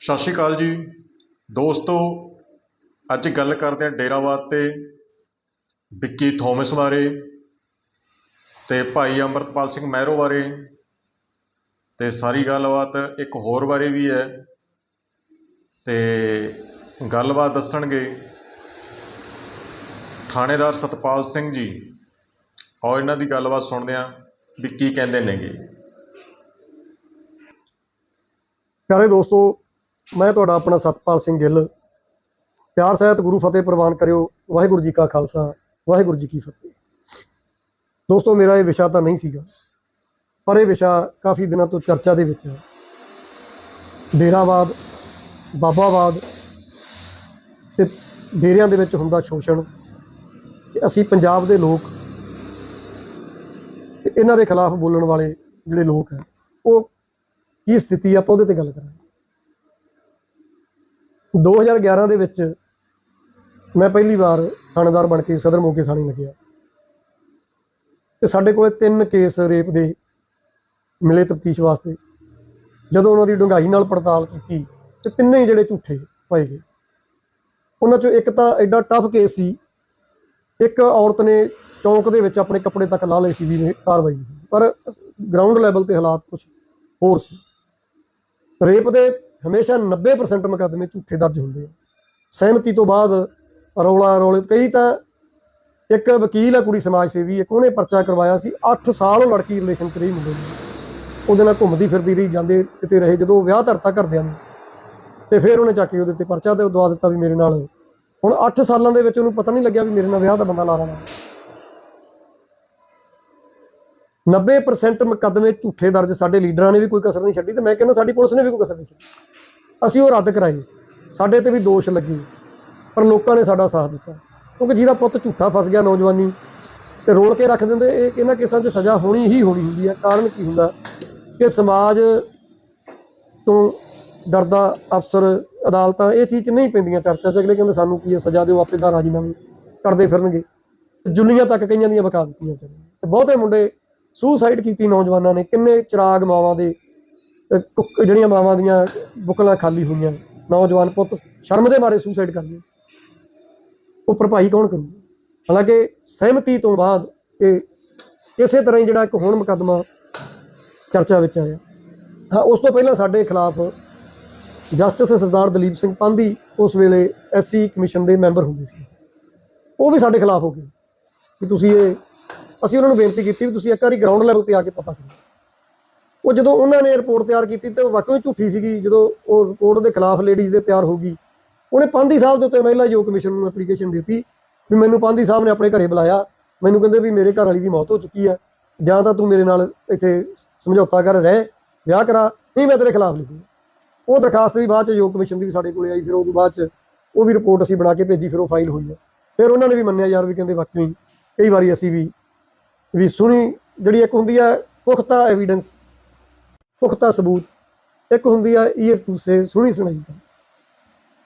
ਸਤਿ ਸ਼੍ਰੀ ਅਕਾਲ ਜੀ। ਦੋਸਤੋ, ਅੱਜ ਗੱਲ ਕਰਦੇ ਹਾਂ ਡੇਰਾਵਾਦ ਤੇ ਵਿੱਕੀ ਥੋਮਸ ਬਾਰੇ ਤੇ ਭਾਈ ਅੰਮ੍ਰਿਤਪਾਲ ਸਿੰਘ ਮਹਿਰੋ ਬਾਰੇ ਤੇ ਸਾਰੀ ਗੱਲਬਾਤ ਇੱਕ ਹੋਰ ਬਾਰੇ ਵੀ ਹੈ ਤੇ ਗੱਲਬਾਤ ਦੱਸਣਗੇ ਥਾਣੇਦਾਰ ਸਤਪਾਲ ਸਿੰਘ ਜੀ। ਆਓ ਇਹਨਾਂ ਦੀ ਗੱਲਬਾਤ ਸੁਣਦੇ ਹਾਂ ਵੀ ਕੀ ਕਹਿੰਦੇ ਨੇਗੇ। ਪਿਆਰੇ ਦੋਸਤੋ ਮੈਂ ਤੁਹਾਡਾ ਆਪਣਾ ਸਤਪਾਲ ਸਿੰਘ ਗਿੱਲ। ਪਿਆਰ, ਸਹਿਤ, ਗੁਰੂ ਫਤਿਹ ਪ੍ਰਵਾਨ ਕਰਿਓ। ਵਾਹਿਗੁਰੂ ਜੀ ਕਾ ਖਾਲਸਾ, ਵਾਹਿਗੁਰੂ ਜੀ ਕੀ ਫਤਿਹ। ਦੋਸਤੋ, ਮੇਰਾ ਇਹ ਵਿਸ਼ਾ ਤਾਂ ਨਹੀਂ ਸੀਗਾ, ਪਰ ਇਹ ਵਿਸ਼ਾ ਕਾਫੀ ਦਿਨਾਂ ਤੋਂ ਚਰਚਾ ਦੇ ਵਿੱਚ ਹੈ ਡੇਰਾਵਾਦ, ਬਾਬਾਵਾਦ ਤੇ ਡੇਰਿਆਂ ਦੇ ਵਿੱਚ ਹੁੰਦਾ ਸ਼ੋਸ਼ਣ। ਤੇ ਅਸੀਂ ਪੰਜਾਬ ਦੇ ਲੋਕ ਤੇ ਇਹਨਾਂ ਦੇ ਖਿਲਾਫ ਬੋਲਣ ਵਾਲੇ ਜਿਹੜੇ ਲੋਕ ਹੈ ਉਹ ਕੀ ਸਥਿਤੀ ਆਪਾਂ ਉਹਦੇ ਤੇ ਗੱਲ ਕਰਾਂਗੇ। 2011 ਦੇ ਵਿੱਚ ਮੈਂ ਪਹਿਲੀ ਵਾਰ ਥਾਣੇਦਾਰ ਬਣ ਕੇ ਸਦਰ ਮੋਗੇ ਥਾਣੇ ਲੱਗਿਆ। ਤੇ ਸਾਡੇ ਕੋਲੇ ਤਿੰਨ ਕੇਸ ਰੇਪ ਦੇ ਮਿਲੇ ਤਫਤੀਸ਼ ਵਾਸਤੇ। ਜਦੋਂ ਉਹਨਾਂ ਦੀ ਡੂੰਘਾਈ ਨਾਲ ਪੜਤਾਲ ਕੀਤੀ ਤੇ ਤਿੰਨੇ ਹੀ ਜਿਹੜੇ ਝੂਠੇ ਪਾਏ ਗਏ। ਉਹਨਾਂ ਚੋਂ ਇੱਕ ਤਾਂ ਐਡਾ ਟਫ ਕੇਸ ਸੀ। ਇੱਕ ਔਰਤ ਨੇ ਚੌਂਕ ਦੇ ਵਿੱਚ ਆਪਣੇ ਕੱਪੜੇ ਤੱਕ ਲਾ ਲਏ ਸੀ ਵੀ ਕਾਰਵਾਈ ਪਰ ਗਰਾਊਂਡ ਲੈਵਲ ਤੇ ਹਾਲਾਤ ਕੁਝ ਹੋਰ ਸੀ। ਰੇਪ ਦੇ ਹਮੇਸ਼ਾ 90% ਮੁਕੱਦਮੇ ਝੂਠੇ ਦਰਜ ਹੁੰਦੇ ਆ। ਸਹਿਮਤੀ ਤੋਂ ਬਾਅਦ ਰੌਲਾ ਰੌਲੇ, ਕਈ ਤਾਂ ਇੱਕ ਵਕੀਲ ਆ, ਕੁੜੀ ਸਮਾਜ ਸੇਵੀ ਇੱਕ ਉਹਨੇ ਪਰਚਾ ਕਰਵਾਇਆ ਸੀ 8 ਸਾਲ ਉਹ ਲੜਕੀ ਰਿਲੇਸ਼ਨ ਚ ਰਹੀ ਮੁੰਡੇ ਨਾਲ। ਉਹਦੇ ਨਾਲ ਘੁੰਮਦੀ ਫਿਰਦੀ ਰਹੀ, ਜਾਂਦੇ ਕਿਤੇ ਰਹੇ, ਜਦੋਂ ਵਿਆਹ ਧਰਤਾ ਕਰਦਿਆਂ ਨੇ, ਤੇ ਫਿਰ ਉਹਨੇ ਚੱਕ ਕੇ ਉਹਦੇ ਤੇ ਪਰਚਾ ਤੇ ਦਵਾ ਦਿੱਤਾ ਵੀ ਮੇਰੇ ਨਾਲ। ਹੁਣ 8 ਸਾਲਾਂ ਦੇ ਵਿੱਚ ਉਹਨੂੰ ਪਤਾ ਨਹੀਂ ਲੱਗਿਆ ਵੀ ਮੇਰੇ ਨਾਲ ਵਿਆਹ ਦਾ ਬੰਦਾ ਲਾ ਰਹਾ। 90% ਮੁਕੱਦਮੇ ਝੂਠੇ ਦਰਜ ਸਾਡੇ ਲੀਡਰਾਂ ਨੇ ਵੀ ਕੋਈ ਕਸਰ ਨਹੀਂ ਛੱਡੀ ਤੇ ਮੈਂ ਕਹਿੰਦਾ ਸਾਡੀ ਪੁਲਿਸ ਨੇ ਵੀ ਕੋਈ ਕਸਰ ਨਹੀਂ ਛੱਡੀ। ਅਸੀਂ ਉਹ ਰੱਦ ਕਰਾਏ ਸਾਡੇ ਤੇ ਵੀ ਦੋਸ਼ ਲੱਗੇ, ਪਰ ਲੋਕਾਂ ਨੇ ਸਾਡਾ ਸਾਥ ਦਿੱਤਾ। ਕਿਉਂਕਿ ਜਿਹਦਾ ਪੁੱਤ ਝੂਠਾ ਫਸ ਗਿਆ ਨੌਜਵਾਨੀ ਤੇ ਰੋਲ ਕੇ ਰੱਖ ਦਿੰਦੇ, ਇਹ ਇਹਨਾਂ ਕੇਸਾਂ 'ਚ ਸਜ਼ਾ ਹੋਣੀ ਹੀ ਹੋਣੀ ਹੁੰਦੀ ਹੈ। ਕਾਰਨ ਕੀ ਹੁੰਦਾ ਕਿ ਸਮਾਜ ਤੋਂ ਡਰਦਾ ਅਫਸਰ, ਅਦਾਲਤਾਂ ਇਹ ਚੀਜ਼ 'ਚ ਨਹੀਂ ਪੈਂਦੀਆਂ ਚਰਚਾ 'ਚ। ਅਗਲੇ ਕਹਿੰਦੇ ਸਾਨੂੰ ਕੀ ਹੈ, ਸਜ਼ਾ ਦਿਓ, ਆਪੇ ਦਾ ਰਾਜੀਨਾਮੇ ਕਰਦੇ ਫਿਰਨਗੇ। ਜੁੱਲੀਆਂ ਤੱਕ ਕਈਆਂ ਦੀਆਂ ਬਕਾ ਦਿੱਤੀਆਂ ਤੇ ਬਹੁਤੇ ਮੁੰਡੇ ਸੁਸਾਈਡ ਕੀਤੀ ਨੌਜਵਾਨਾਂ ਨੇ, ਕਿੰਨੇ ਚਿਰਾਗ ਮਾਵਾਂ ਦੇ, ਅਹ ਜਿਹੜੀਆਂ ਮਾਵਾਂ ਦੀਆਂ ਬੁਕਲਾਂ ਖਾਲੀ ਹੋਈਆਂ, ਨੌਜਵਾਨ ਪੁੱਤ ਸ਼ਰਮ ਦੇ ਮਾਰੇ ਸੁਸਾਈਡ ਕਰ ਲਏ ਉਹ ਭਰਪਾਈ ਕੌਣ ਕਰੂ ਹਾਲਾਂਕਿ ਸਹਿਮਤੀ ਤੋਂ ਬਾਅਦ ਇਹ ਇਸੇ ਤਰ੍ਹਾਂ ਹੀ ਜਿਹੜਾ ਇੱਕ ਹੁਣ ਮੁਕੱਦਮਾ ਚਰਚਾ ਵਿੱਚ ਆਇਆ। ਹਾਂ, ਉਸ ਤੋਂ ਪਹਿਲਾਂ ਸਾਡੇ ਖਿਲਾਫ ਜਸਟਿਸ ਸਰਦਾਰ ਦਲੀਪ ਸਿੰਘ ਪੰਧੀ ਉਸ ਵੇਲੇ ਐਸਸੀ ਕਮਿਸ਼ਨ ਦੇ ਮੈਂਬਰ ਹੁੰਦੇ ਸੀ। ਉਹ ਵੀ ਸਾਡੇ ਖਿਲਾਫ ਹੋ ਗਏ। ਕਿ ਤੁਸੀਂ ਇਹ ਅਸੀਂ ਉਹਨਾਂ ਨੂੰ ਬੇਨਤੀ ਕੀਤੀ ਵੀ ਤੁਸੀਂ ਇੱਕ ਵਾਰੀ ਗਰਾਊਂਡ ਲੈਵਲ ਤੇ ਆ ਕੇ ਪਤਾ ਕਰੋ। ਉਹ ਜਦੋਂ ਉਹਨਾਂ ਨੇ ਰਿਪੋਰਟ ਤਿਆਰ ਕੀਤੀ ਤੇ ਉਹ ਵਾਕਈ ਝੂਠੀ ਸੀਗੀ, ਜਦੋਂ ਉਹ ਰਿਪੋਰਟ ਦੇ ਖਿਲਾਫ ਲੇਡੀਜ਼ ਦੇ ਤਿਆਰ ਹੋ ਗਈ। ਉਹਨੇ ਪਾਂਧੀ ਸਾਹਿਬ ਦੇ ਉੱਤੇ ਮਹਿਲਾ ਯੋਗ ਕਮਿਸ਼ਨ ਨੂੰ ਐਪਲੀਕੇਸ਼ਨ ਦਿੱਤੀ ਵੀ ਮੈਨੂੰ ਪਾਂਧੀ ਸਾਹਿਬ ਨੇ ਆਪਣੇ ਘਰੇ ਬੁਲਾਇਆ। ਮੈਨੂੰ ਕਹਿੰਦੇ ਵੀ ਮੇਰੇ ਘਰ ਵਾਲੀ ਦੀ ਮੌਤ ਹੋ ਚੁੱਕੀ ਹੈ। ਜਾਂ ਤਾਂ ਤੂੰ ਮੇਰੇ ਨਾਲ ਇੱਥੇ ਸਮਝੌਤਾ ਕਰ, ਰਹਿ, ਵਿਆਹ ਕਰਾ। ਨਹੀਂ, ਮੈਂ ਤੇਰੇ ਖਿਲਾਫ ਲਿਖੂ ਉਹ ਦਰਖਾਸਤ ਵੀ ਬਾਅਦ ਚ ਯੋਗ ਕਮਿਸ਼ਨ ਦੀ ਵੀ ਸਾਡੇ ਕੋਲੇ ਆਈ, ਫਿਰ ਉਹ ਤੋਂ ਬਾਅਦ ਚ ਉਹ ਵੀ ਰਿਪੋਰਟ ਅਸੀਂ ਬਣਾ ਕੇ ਭੇਜੀ, ਫਿਰ ਉਹ ਫਾਈਲ ਹੋਈ ਹੈ। ਫਿਰ ਉਹਨਾਂ ਨੇ ਵੀ ਮੰਨਿਆ ਯਾਰ ਵੀ ਕਹਿੰਦੇ ਵਾਕਈ ਕਈ ਵਾਰੀ ਅਸੀਂ ਵੀ ਵੀ ਸੁਣੀ ਜਿਹੜੀ ਇੱਕ ਹੁੰਦੀ ਹੈ ਪੁਖਤਾ ਐਵੀਡੈਂਸ ਪੁਖਤਾ ਸਬੂਤ, ਇੱਕ ਹੁੰਦੀ ਆ ਈਅਰ ਟੂ ਸੇ ਸੁਣੀ ਸੁਣਾਈ ਦਾ।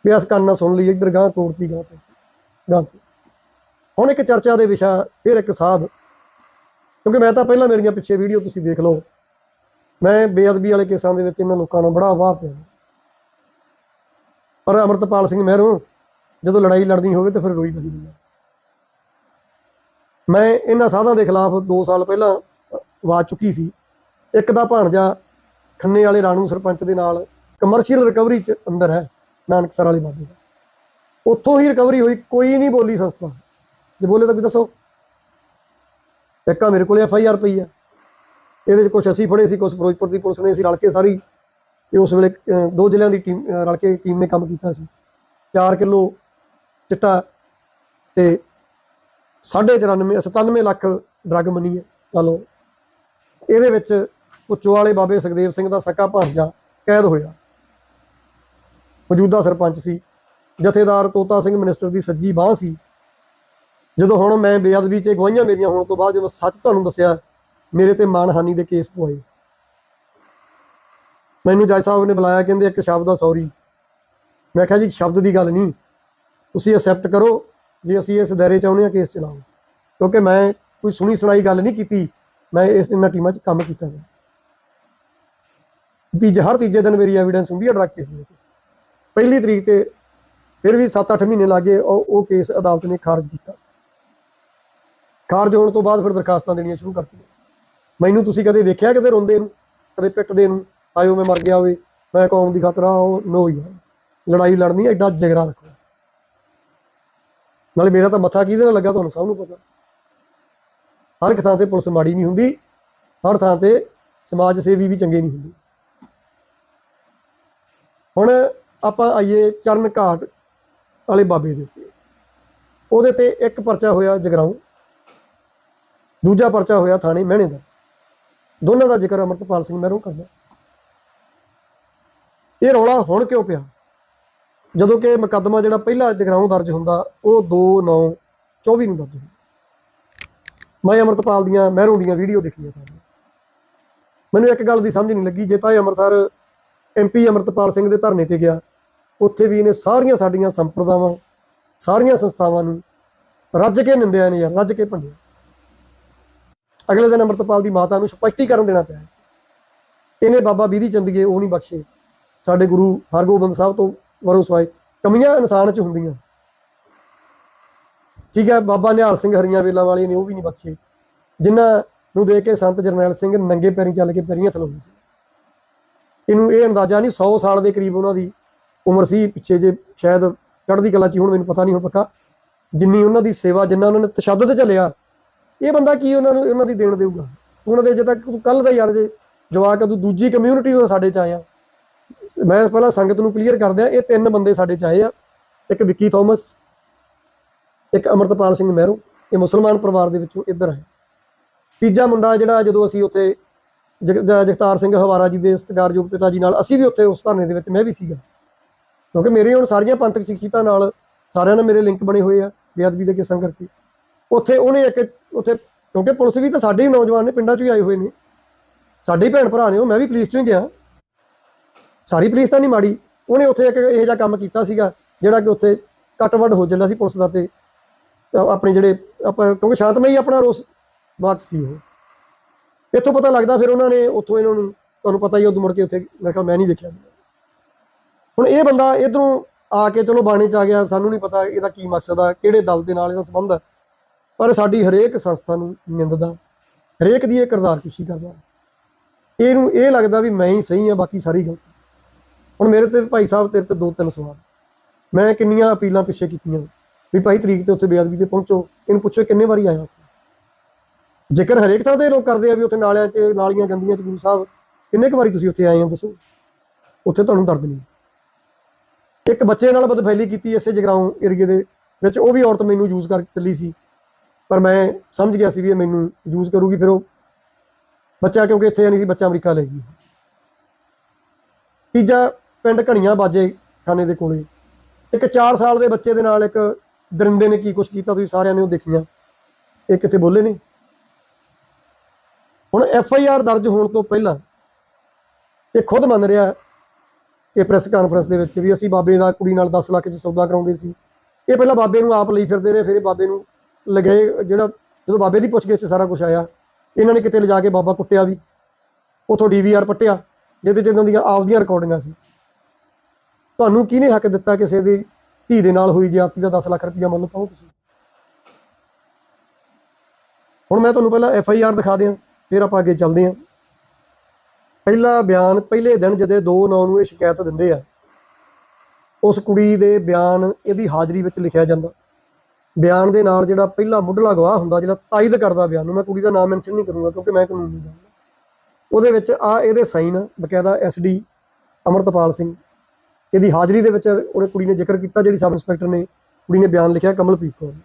ਵੀ ਅਸ ਕੰਨ ਨਾਲ ਸੁਣ ਲਈ, ਇੱਧਰ ਗਾਂ ਤੋੜਤੀ ਗਾਂ ਤੇ ਗਾਂ ਤੇ ਹੁਣ ਇੱਕ ਚਰਚਾ ਦੇ ਵਿਸ਼ਾ, ਫਿਰ ਇੱਕ ਸਾਧ। ਕਿਉਂਕਿ ਮੈਂ ਤਾਂ ਪਹਿਲਾਂ ਮੇਰੀਆਂ ਪਿੱਛੇ ਵੀਡੀਓ ਤੁਸੀਂ ਦੇਖ ਲਓ। ਮੈਂ ਬੇਅਦਬੀ ਵਾਲੇ ਕੇਸਾਂ ਦੇ ਵਿੱਚ ਇਹਨਾਂ ਲੋਕਾਂ ਨੂੰ ਬੜਾ ਵਾਹ ਪਿਆ। ਪਰ ਅਮਰਤਪਾਲ ਸਿੰਘ ਮਹਿਰੋਂ, ਜਦੋਂ ਲੜਾਈ ਲੜਨੀ ਹੋਵੇ ਤਾਂ ਫਿਰ ਰੋਈਦਾ ਨਹੀਂ ਹੁੰਦਾ? ਮੈਂ ਇਹਨਾਂ ਸਾਧਾਂ ਦੇ ਖਿਲਾਫ 2 ਸਾਲ ਪਹਿਲਾਂ ਆਵਾਜ਼ ਚੁੱਕੀ ਸੀ। ਇੱਕ ਦਾ ਭਾਣਜਾ ਖੰਨੇ ਵਾਲੇ ਰਾਣੂ ਸਰਪੰਚ ਦੇ ਨਾਲ ਕਮਰਸ਼ੀਅਲ ਰਿਕਵਰੀ ਚ ਅੰਦਰ ਹੈ, ਨਾਨਕਸਰ ਵਾਲੀ ਬਾਬੇ ਦਾ। ਉੱਥੋਂ ਹੀ ਰਿਕਵਰੀ ਹੋਈ, ਕੋਈ ਨਹੀਂ ਬੋਲੀ ਸੰਸਥਾ। ਜੇ ਬੋਲੇ ਤਾਂ ਵੀ ਦੱਸੋ। ਇੱਕ ਮੇਰੇ ਕੋਲ ਐਫ ਆਈ ਆਰ ਪਈ ਆ। ਇਹਦੇ ਚ ਕੁਝ ਅਸੀਂ ਫੜੇ ਸੀ ਕੁਝ ਫਿਰੋਜ਼ਪੁਰ ਦੀ ਪੁਲਿਸ ਨੇ ਅਸੀਂ ਰਲ ਕੇ ਸਾਰੀ ਇਹ ਉਸ ਵੇਲੇ ਦੋ ਜ਼ਿਲ੍ਹਿਆਂ ਦੀ ਟੀਮ ਰਲ ਕੇ ਟੀਮ ਨੇ ਕੰਮ ਕੀਤਾ ਸੀ। 4 ਕਿਲੋ ਚਿੱਟਾ ਤੇ 94 97 ਲੱਖ ਡਰੱਗ ਮਨੀ ਹੈ। ਲਾ ਲਓ ਇਹਦੇ ਵਿੱਚ ਪੁੱਚੋ ਵਾਲੇ ਬਾਬੇ ਸੁਖਦੇਵ ਸਿੰਘ ਦਾ ਸਕਾ ਭਾਂਜਾ ਕੈਦ ਹੋਇਆ। ਮੌਜੂਦਾ ਸਰਪੰਚ ਸੀ। ਜਥੇਦਾਰ ਤੋਤਾ ਸਿੰਘ ਮਿਨਿਸਟਰ ਦੀ ਸੱਜੀ ਬਾਹ ਸੀ। ਜਦੋਂ ਹੁਣ ਮੈਂ ਬੇਅਦਬੀ 'ਚ ਗਵਾਹੀਆਂ ਮੇਰੀਆਂ ਹੋਣ ਤੋਂ ਬਾਅਦ ਜਦੋਂ ਸੱਚ ਤੁਹਾਨੂੰ ਦੱਸਿਆ, ਮੇਰੇ ਤੇ ਮਾਨਹਾਨੀ ਦੇ ਕੇਸ ਪਵਾਏ। ਮੈਨੂੰ ਜੱਜ ਸਾਹਿਬ ਨੇ ਬੁਲਾਇਆ, ਕਹਿੰਦੇ ਇੱਕ ਸ਼ਬਦ ਦਾ ਸੌਰੀ ਮੈਂ ਕਿਹਾ ਜੀ, ਸ਼ਬਦ ਦੀ ਗੱਲ ਨਹੀਂ। ਤੁਸੀਂ ਐਕਸੈਪਟ ਕਰੋ। ਜੇ ਅਸੀਂ ਇਸ ਦਾਇਰੇ ਚਾਹੁੰਦੇ ਆਉਂਦੇ ਹਾਂ, ਕੇਸ ਚਲਾਓ। ਕਿਉਂਕਿ ਮੈਂ ਕੋਈ ਸੁਣੀ ਸੁਣਾਈ ਗੱਲ ਨਹੀਂ ਕੀਤੀ, ਮੈਂ ਇਸ ਇਹਨਾਂ ਟੀਮਾਂ 'ਚ ਕੰਮ ਕੀਤਾ ਹੈ ਤੀਜੇ, ਹਰ ਤੀਜੇ ਦਿਨ ਮੇਰੀ ਐਵੀਡੈਂਸ ਹੁੰਦੀ ਹੈ ਡਰੱਗ ਕੇਸ ਦੇ ਵਿੱਚ। ਪਹਿਲੀ ਤਰੀਕ ਤੇ ਫਿਰ ਵੀ 7-8 ਮਹੀਨੇ ਲੱਗੇ ਉਹ ਉਹ ਕੇਸ ਅਦਾਲਤ ਨੇ ਖਾਰਜ ਕੀਤਾ। ਖਾਰਜ ਹੋਣ ਤੋਂ ਬਾਅਦ ਫਿਰ ਦਰਖਾਸਤਾਂ ਦੇਣੀਆਂ ਸ਼ੁਰੂ ਕਰਤੀਆਂ। ਮੈਨੂੰ ਤੁਸੀਂ ਕਦੇ ਵੇਖਿਆ ਕਿਤੇ ਰੋਂਦੇ ਨੂੰ? ਕਦੇ ਪਿੱਟਦੇ ਨੂੰ? ਆਇਓ ਮੈਂ ਮਰ ਗਿਆ ਹੋਵੇ ਮੈਂ ਕੌਮ ਦੀ ਖਾਤਰ ਆ, ਉਹ ਨੋ ਯਾਰ ਲੜਾਈ ਲੜਨੀ ਐਡਾ ਜਿਗਰਾ ਰੱਖੋ। ਨਾਲੇ ਮੇਰਾ ਤਾਂ ਮੱਥਾ ਕਿਹਦੇ ਨਾਲ ਲੱਗਾ ਤੁਹਾਨੂੰ ਸਭ ਨੂੰ ਪਤਾ। ਹਰ ਇੱਕ ਥਾਂ ਤੇ ਪੁਲਿਸ ਮਾੜੀ ਨਹੀਂ ਹੁੰਦੀ, ਹਰ ਥਾਂ ਤੇ ਸਮਾਜ ਸੇਵੀ ਵੀ ਚੰਗੇ ਨਹੀਂ ਹੁੰਦੇ। ਹੁਣ ਆਪਾਂ ਆਈਏ ਚਰਨ ਘਾਟ ਵਾਲੇ ਬਾਬੇ ਦੇ ਉੱਤੇ। ਉਹਦੇ ਤੇ ਇੱਕ ਪਰਚਾ ਹੋਇਆ ਜਗਰਾਉਂ, ਦੂਜਾ ਪਰਚਾ ਹੋਇਆ ਥਾਣੇ ਮਹਿਣੇ ਦਾ। ਦੋਨਾਂ ਦਾ ਜ਼ਿਕਰ ਅਮਰਤਪਾਲ ਸਿੰਘ ਮਹਿਰੋਂ ਕਰਦਾ। ਇਹ ਰੌਲਾ ਹੁਣ ਕਿਉਂ ਪਿਆ? ਜਦੋਂ ਕਿ ਮੁਕੱਦਮਾ ਜਿਹੜਾ ਪਹਿਲਾ ਜਗਰਾਉਂ ਦਰਜ ਹੁੰਦਾ, ਉਹ 2 9 24 ਨੂੰ ਦਰਜ ਹੁੰਦਾ। ਮੈਂ ਅਮਰਤਪਾਲ ਦੀਆਂ ਮਹਿਰੂ ਦੀਆਂ ਵੀਡੀਓ ਦੇਖੀਆਂ ਸਾਰੀਆਂ। ਮੈਨੂੰ ਇੱਕ ਗੱਲ ਦੀ ਸਮਝ ਨਹੀਂ ਲੱਗੀ, ਜੇ ਤਾਂ ਇਹ ਅੰਮ੍ਰਿਤਸਰ ਐਮਪੀ ਅਮਰਤਪਾਲ ਸਿੰਘ ਦੇ ਧਰਨੇ ਤੇ ਗਿਆ, ਉੱਥੇ ਵੀ ਇਹਨੇ ਸਾਰੀਆਂ ਸਾਡੀਆਂ ਸੰਪਰਦਾਵਾਂ, ਸਾਰੀਆਂ ਸੰਸਥਾਵਾਂ ਨੂੰ ਰੱਜ ਕੇ ਨਿੰਦਿਆ ਨੇ ਯਾਰ, ਰੱਜ ਕੇ ਭੰਡਿਆ। ਅਗਲੇ ਦਿਨ ਅਮਰਤਪਾਲ ਦੀ ਮਾਤਾ ਨੂੰ ਸਪਸ਼ਟੀਕਰਨ ਦੇਣਾ ਪਿਆ। ਇਹਨੇ ਬਾਬਾ ਬੀਦੀ ਚੰਦੀਏ ਉਹ ਨਹੀਂ ਬਖਸ਼ੇ। ਸਾਡੇ ਗੁਰੂ ਹਰਗੋਬਿੰਦ ਸਾਹਿਬ ਤੋਂ ਵਰੋਂ ਸਵਾਏ ਕਮੀਆਂ ਇਨਸਾਨ 'ਚ ਹੁੰਦੀਆਂ। ਠੀਕ ਹੈ, ਬਾਬਾ ਨਿਹਾਲ ਸਿੰਘ ਹਰੀਆਂ ਵੇਲਾਂ ਵਾਲੇ ਨੇ ਉਹ ਵੀ ਨਹੀਂ ਬਖਸ਼ੇ। ਜਿਨ੍ਹਾਂ ਨੂੰ ਦੇਖ ਕੇ ਸੰਤ ਜਰਨੈਲ ਸਿੰਘ ਨੰਗੇ ਪੈਰੀਂ ਚੱਲ ਕੇ ਪੈਰੀਂ ਹੱਥ ਲਾਉਂਦੇ ਸੀ। ਇਹਨੂੰ ਇਹ ਅੰਦਾਜ਼ਾ ਨਹੀਂ 100 ਸਾਲ ਦੇ ਕਰੀਬ ਉਹਨਾਂ ਦੀ ਉਮਰ ਸੀ, ਪਿੱਛੇ ਜੇ ਸ਼ਾਇਦ ਚੜ੍ਹਦੀ ਕਲਾ ਚ ਹੁਣ, ਮੈਨੂੰ ਪਤਾ ਨਹੀਂ ਹੁਣ ਪੱਕਾ। ਜਿੰਨੀ ਉਹਨਾਂ ਦੀ ਸੇਵਾ, ਜਿੰਨਾ ਉਹਨਾਂ ਨੇ ਤਸ਼ੱਦਦ ਝੱਲਿਆ ਇਹ ਬੰਦਾ ਕੀ ਉਹਨਾਂ ਨੂੰ, ਉਹਨਾਂ ਦੀ ਦੇਣ ਦੇਊਗਾ? ਉਹਨਾਂ ਦੇ ਜੇ ਤੱਕ ਕੱਲ ਦਾ ਯਾਰ ਜੇ ਜਵਾਕ ਤੂੰ ਦੂਜੀ ਕਮਿਊਨਿਟੀ ਉਹ ਸਾਡੇ ਚ ਆਇਆ ਮੈਂ ਪਹਿਲਾਂ ਸੰਗਤ ਨੂੰ ਕਲੀਅਰ ਕਰ ਦਿਆਂ ਇਹ ਤਿੰਨ ਬੰਦੇ ਸਾਡੇ ਚ ਆਏ ਆ। ਇੱਕ ਵਿੱਕੀ ਥਾਮਸ, ਇੱਕ ਅਮਰਤਪਾਲ ਸਿੰਘ ਮਹਿਰੂ, ਇਹ ਮੁਸਲਮਾਨ ਪਰਿਵਾਰ ਦੇ ਵਿੱਚੋਂ ਇੱਧਰ ਹੈ ਤੀਜਾ ਮੁੰਡਾ ਜਿਹੜਾ ਜਦੋਂ ਅਸੀਂ ਉੱਥੇ ਜਗ- ਜ- ਜਗਤਾਰ ਸਿੰਘ ਹਵਾਰਾ ਜੀ ਦੇ ਸਤਿਕਾਰਯੋਗ ਪਿਤਾ ਜੀ ਨਾਲ, ਅਸੀਂ ਵੀ ਉੱਥੇ ਉਸ ਧਰਨੇ ਦੇ ਵਿੱਚ ਮੈਂ ਵੀ ਸੀਗਾ। ਕਿਉਂਕਿ ਮੇਰੇ ਹੁਣ ਸਾਰੀਆਂ ਪੰਥਕ ਸ਼ਖਸੀਅਤਾਂ ਨਾਲ ਸਾਰਿਆਂ ਨਾਲ ਮੇਰੇ ਲਿੰਕ ਬਣੇ ਹੋਏ ਆ, ਬੇਅਦਬੀ ਦੇ ਕੇਸਾਂ ਕਰਕੇ। ਉੱਥੇ ਉਹਨੇ ਇੱਕ, ਉੱਥੇ ਕਿਉਂਕਿ ਪੁਲਿਸ ਵੀ ਤਾਂ ਸਾਡੇ ਹੀ ਨੌਜਵਾਨ ਨੇ, ਪਿੰਡਾਂ 'ਚੋਂ ਹੀ ਆਏ ਹੋਏ ਨੇ। ਸਾਡੇ ਹੀ ਭੈਣ ਭਰਾ ਨੇ ਉਹ, ਮੈਂ ਵੀ ਪੁਲਿਸ 'ਚੋਂ ਹੀ ਗਿਆ। ਸਾਰੀ ਪੁਲਿਸ ਤਾਂ ਨਹੀਂ ਮਾੜੀ। ਉਹਨੇ ਉੱਥੇ ਇੱਕ ਇਹੋ ਜਿਹਾ ਕੰਮ ਕੀਤਾ ਸੀਗਾ, ਜਿਹੜਾ ਕਿ ਉੱਥੇ ਕੱਟਵੱਡ ਹੋ ਜਾਂਦਾ ਸੀ ਪੁਲਿਸ ਦਾ ਤੇ ਆਪਣੇ ਜਿਹੜੇ ਆਪਾਂ ਕਿਉਂਕਿ ਸ਼ਾਂਤਮਈ ਆਪਣਾ ਰੋਸ ਮਾਰਚ ਸੀ ਉਹ। ਇੱਥੋਂ ਪਤਾ ਲੱਗਦਾ ਫਿਰ ਉਹਨਾਂ ਨੇ ਉੱਥੋਂ ਇਹਨਾਂ ਨੂੰ, ਤੁਹਾਨੂੰ ਪਤਾ ਹੀ ਉਦੋਂ ਮੁੜ ਕੇ ਉੱਥੇ ਮੇਰੇ ਖਿਆਲ ਮੈਂ ਨਹੀਂ ਵੇਖਿਆ। ਹੁਣ ਇਹ ਬੰਦਾ ਇਧਰੋਂ ਆ ਕੇ ਚਲੋ ਬਾਣੇ ਚ ਆ ਗਿਆ, ਸਾਨੂੰ ਨਹੀਂ ਪਤਾ ਇਹਦਾ ਕੀ ਮਕਸਦ ਆ, ਕਿਹੜੇ ਦਲ ਦੇ ਨਾਲ ਇਹਦਾ ਸੰਬੰਧ ਆ। ਪਰ ਸਾਡੀ ਹਰੇਕ ਸੰਸਥਾ ਨੂੰ ਨਿੰਦਦਾ, ਹਰੇਕ ਦੀ ਇਹ ਕਿਰਦਾਰਕੁਸ਼ੀ ਕਰਦਾ। ਇਹਨੂੰ ਇਹ ਲੱਗਦਾ ਵੀ ਮੈਂ ਹੀ ਸਹੀ ਆ, ਬਾਕੀ ਸਾਰੀ ਗਲਤ। ਹੁਣ ਮੇਰੇ ਤੇ ਭਾਈ ਸਾਹਿਬ ਤੇਰੇ ਤੇ ਦੋ ਤਿੰਨ ਸਵਾਲ ਮੈਂ ਕਿੰਨੀਆਂ ਅਪੀਲਾਂ ਪਿੱਛੇ ਕੀਤੀਆਂ ਵੀ ਭਾਈ ਤਰੀਕ ਤੇ ਉੱਥੇ ਬੇਅਦਬੀ ਤੇ ਪਹੁੰਚੋ, ਇਹਨੂੰ ਪੁੱਛੋ ਕਿੰਨੇ ਵਾਰੀ ਆਇਆ ਉੱਥੇ। ਜੇਕਰ ਹਰੇਕ ਥਾਂ ਤੇ ਲੋਕ ਕਰਦੇ ਆ ਵੀ ਉੱਥੇ ਨਾਲਿਆਂ 'ਚ, ਨਾਲੀਆਂ ਗੰਦੀਆਂ 'ਚ ਗੁਰੂ ਸਾਹਿਬ, ਕਿੰਨੇ ਕੁ ਵਾਰੀ ਤੁਸੀਂ ਉੱਥੇ ਆਏ ਹੋ ਦੱਸੋ? ਉੱਥੇ ਤੁਹਾਨੂੰ ਦਰਦ ਨਹੀਂ। ਇੱਕ ਬੱਚੇ ਨਾਲ ਬਦਫੈਲੀ ਕੀਤੀ ਇਸੇ ਜਗਰਾਉਂ ਏਰੀਏ ਦੇ ਵਿੱਚ, ਉਹ ਵੀ ਔਰਤ ਮੈਨੂੰ ਯੂਜ਼ ਕਰ ਚੱਲੀ ਸੀ। ਪਰ ਮੈਂ ਸਮਝ ਗਿਆ ਸੀ ਵੀ ਇਹ ਮੈਨੂੰ ਯੂਜ਼ ਕਰੂਗੀ ਫਿਰ ਉਹ। ਬੱਚਾ ਕਿਉਂਕਿ ਇੱਥੇ ਨਹੀਂ ਸੀ ਬੱਚਾ ਅਮਰੀਕਾ ਲੈ ਗਈ। ਤੀਜਾ ਪਿੰਡ ਘਣੀਆਂ ਬਾਜੇ ਖਾਨੇ ਦੇ ਕੋਲੇ। ਇੱਕ 4 ਸਾਲ ਦੇ ਬੱਚੇ ਦੇ ਨਾਲ ਇੱਕ ਦਰਿੰਦੇ ਨੇ ਕੀ ਕੁਛ ਕੀਤਾ ਤੁਸੀਂ ਸਾਰਿਆਂ ਨੇ ਉਹ ਦੇਖੀਆਂ। ਇਹ ਕਿਤੇ ਬੋਲੇ ਨੇ? ਹੁਣ ਐਫ ਆਈ ਆਰ ਦਰਜ ਹੋਣ ਤੋਂ ਪਹਿਲਾਂ ਇਹ ਖੁਦ ਮੰਨ ਰਿਹਾ ਇਹ ਪ੍ਰੈਸ ਕਾਨਫਰੰਸ ਦੇ ਵਿੱਚ ਵੀ ਅਸੀਂ ਬਾਬੇ ਦਾ ਕੁੜੀ ਨਾਲ 10 ਲੱਖ ਚ ਸੌਦਾ ਕਰਾਉਂਦੇ ਸੀ। ਇਹ ਪਹਿਲਾਂ ਬਾਬੇ ਨੂੰ ਆਪ ਲਈ ਫਿਰਦੇ ਰਹੇ, ਫਿਰ ਇਹ ਬਾਬੇ ਨੂੰ ਲਗਾਏ ਜਿਹੜਾ ਜਦੋਂ ਬਾਬੇ ਦੀ ਪੁੱਛਗਿੱਛ ਸਾਰਾ ਕੁਝ ਆਇਆ, ਇਹਨਾਂ ਨੇ ਕਿਤੇ ਲਿਜਾ ਕੇ ਬਾਬਾ ਕੁੱਟਿਆ ਵੀ। ਉਥੋਂ ਡੀਵੀਆਰ ਪੱਟਿਆ, ਜਿਹਦੇ 'ਚ ਇਹਨਾਂ ਦੀਆਂ ਆਪਦੀਆਂ ਰਿਕਾਰਡਿੰਗਾਂ ਸੀ। ਤੁਹਾਨੂੰ ਕਿਹਨੇ ਹੱਕ ਦਿੱਤਾ ਕਿਸੇ ਦੀ ਧੀ ਦੇ ਨਾਲ ਹੋਈ ਜ਼ਿਆਦਤੀ ਦਾ 10 ਲੱਖ ਰੁਪਇਆ ਮੰਨ ਪਾਓ ਤੁਸੀਂ? ਹੁਣ ਮੈਂ ਤੁਹਾਨੂੰ ਪਹਿਲਾਂ ਐਫ ਆਈ ਆਰ ਦਿਖਾ ਦਿਆਂ, ਫਿਰ ਆਪਾਂ ਅੱਗੇ ਚੱਲਦੇ ਹਾਂ। ਪਹਿਲਾ ਬਿਆਨ, ਪਹਿਲੇ ਦਿਨ ਜਦੇ 2/9 ਨੂੰ ਇਹ ਸ਼ਿਕਾਇਤ ਦਿੰਦੇ ਆ, ਉਸ ਕੁੜੀ ਦੇ ਬਿਆਨ ਇਹਦੀ ਹਾਜ਼ਰੀ ਵਿੱਚ ਲਿਖਿਆ ਜਾਂਦਾ। ਬਿਆਨ ਦੇ ਨਾਲ ਜਿਹੜਾ ਪਹਿਲਾ ਮੁੱਢਲਾ ਗਵਾਹ ਹੁੰਦਾ, ਜਿਹੜਾ ਤਾਇਦ ਕਰਦਾ ਬਿਆਨ ਨੂੰ, ਮੈਂ ਕੁੜੀ ਦਾ ਨਾਮ ਮੈਂਸ਼ਨ ਨਹੀਂ ਕਰੂੰਗਾ ਕਿਉਂਕਿ ਮੈਂ ਕਾਨੂੰਨ ਜਾਣਦਾ। ਉਹਦੇ ਵਿੱਚ ਆ ਇਹਦੇ ਸਾਈਨ ਆ ਬਕਾਇਦਾ ਐਸਡੀ ਅਮਰਤਪਾਲ ਸਿੰਘ। ਇਹਦੀ ਹਾਜ਼ਰੀ ਦੇ ਵਿੱਚ ਉਹਨੇ ਕੁੜੀ ਨੇ ਜ਼ਿਕਰ ਕੀਤਾ, ਜਿਹੜੀ ਸਬ ਇੰਸਪੈਕਟਰ ਨੇ ਕੁੜੀ ਨੇ ਬਿਆਨ ਲਿਖਿਆ ਕਮਲਪ੍ਰੀਤ ਕੌਰ ਨੇ।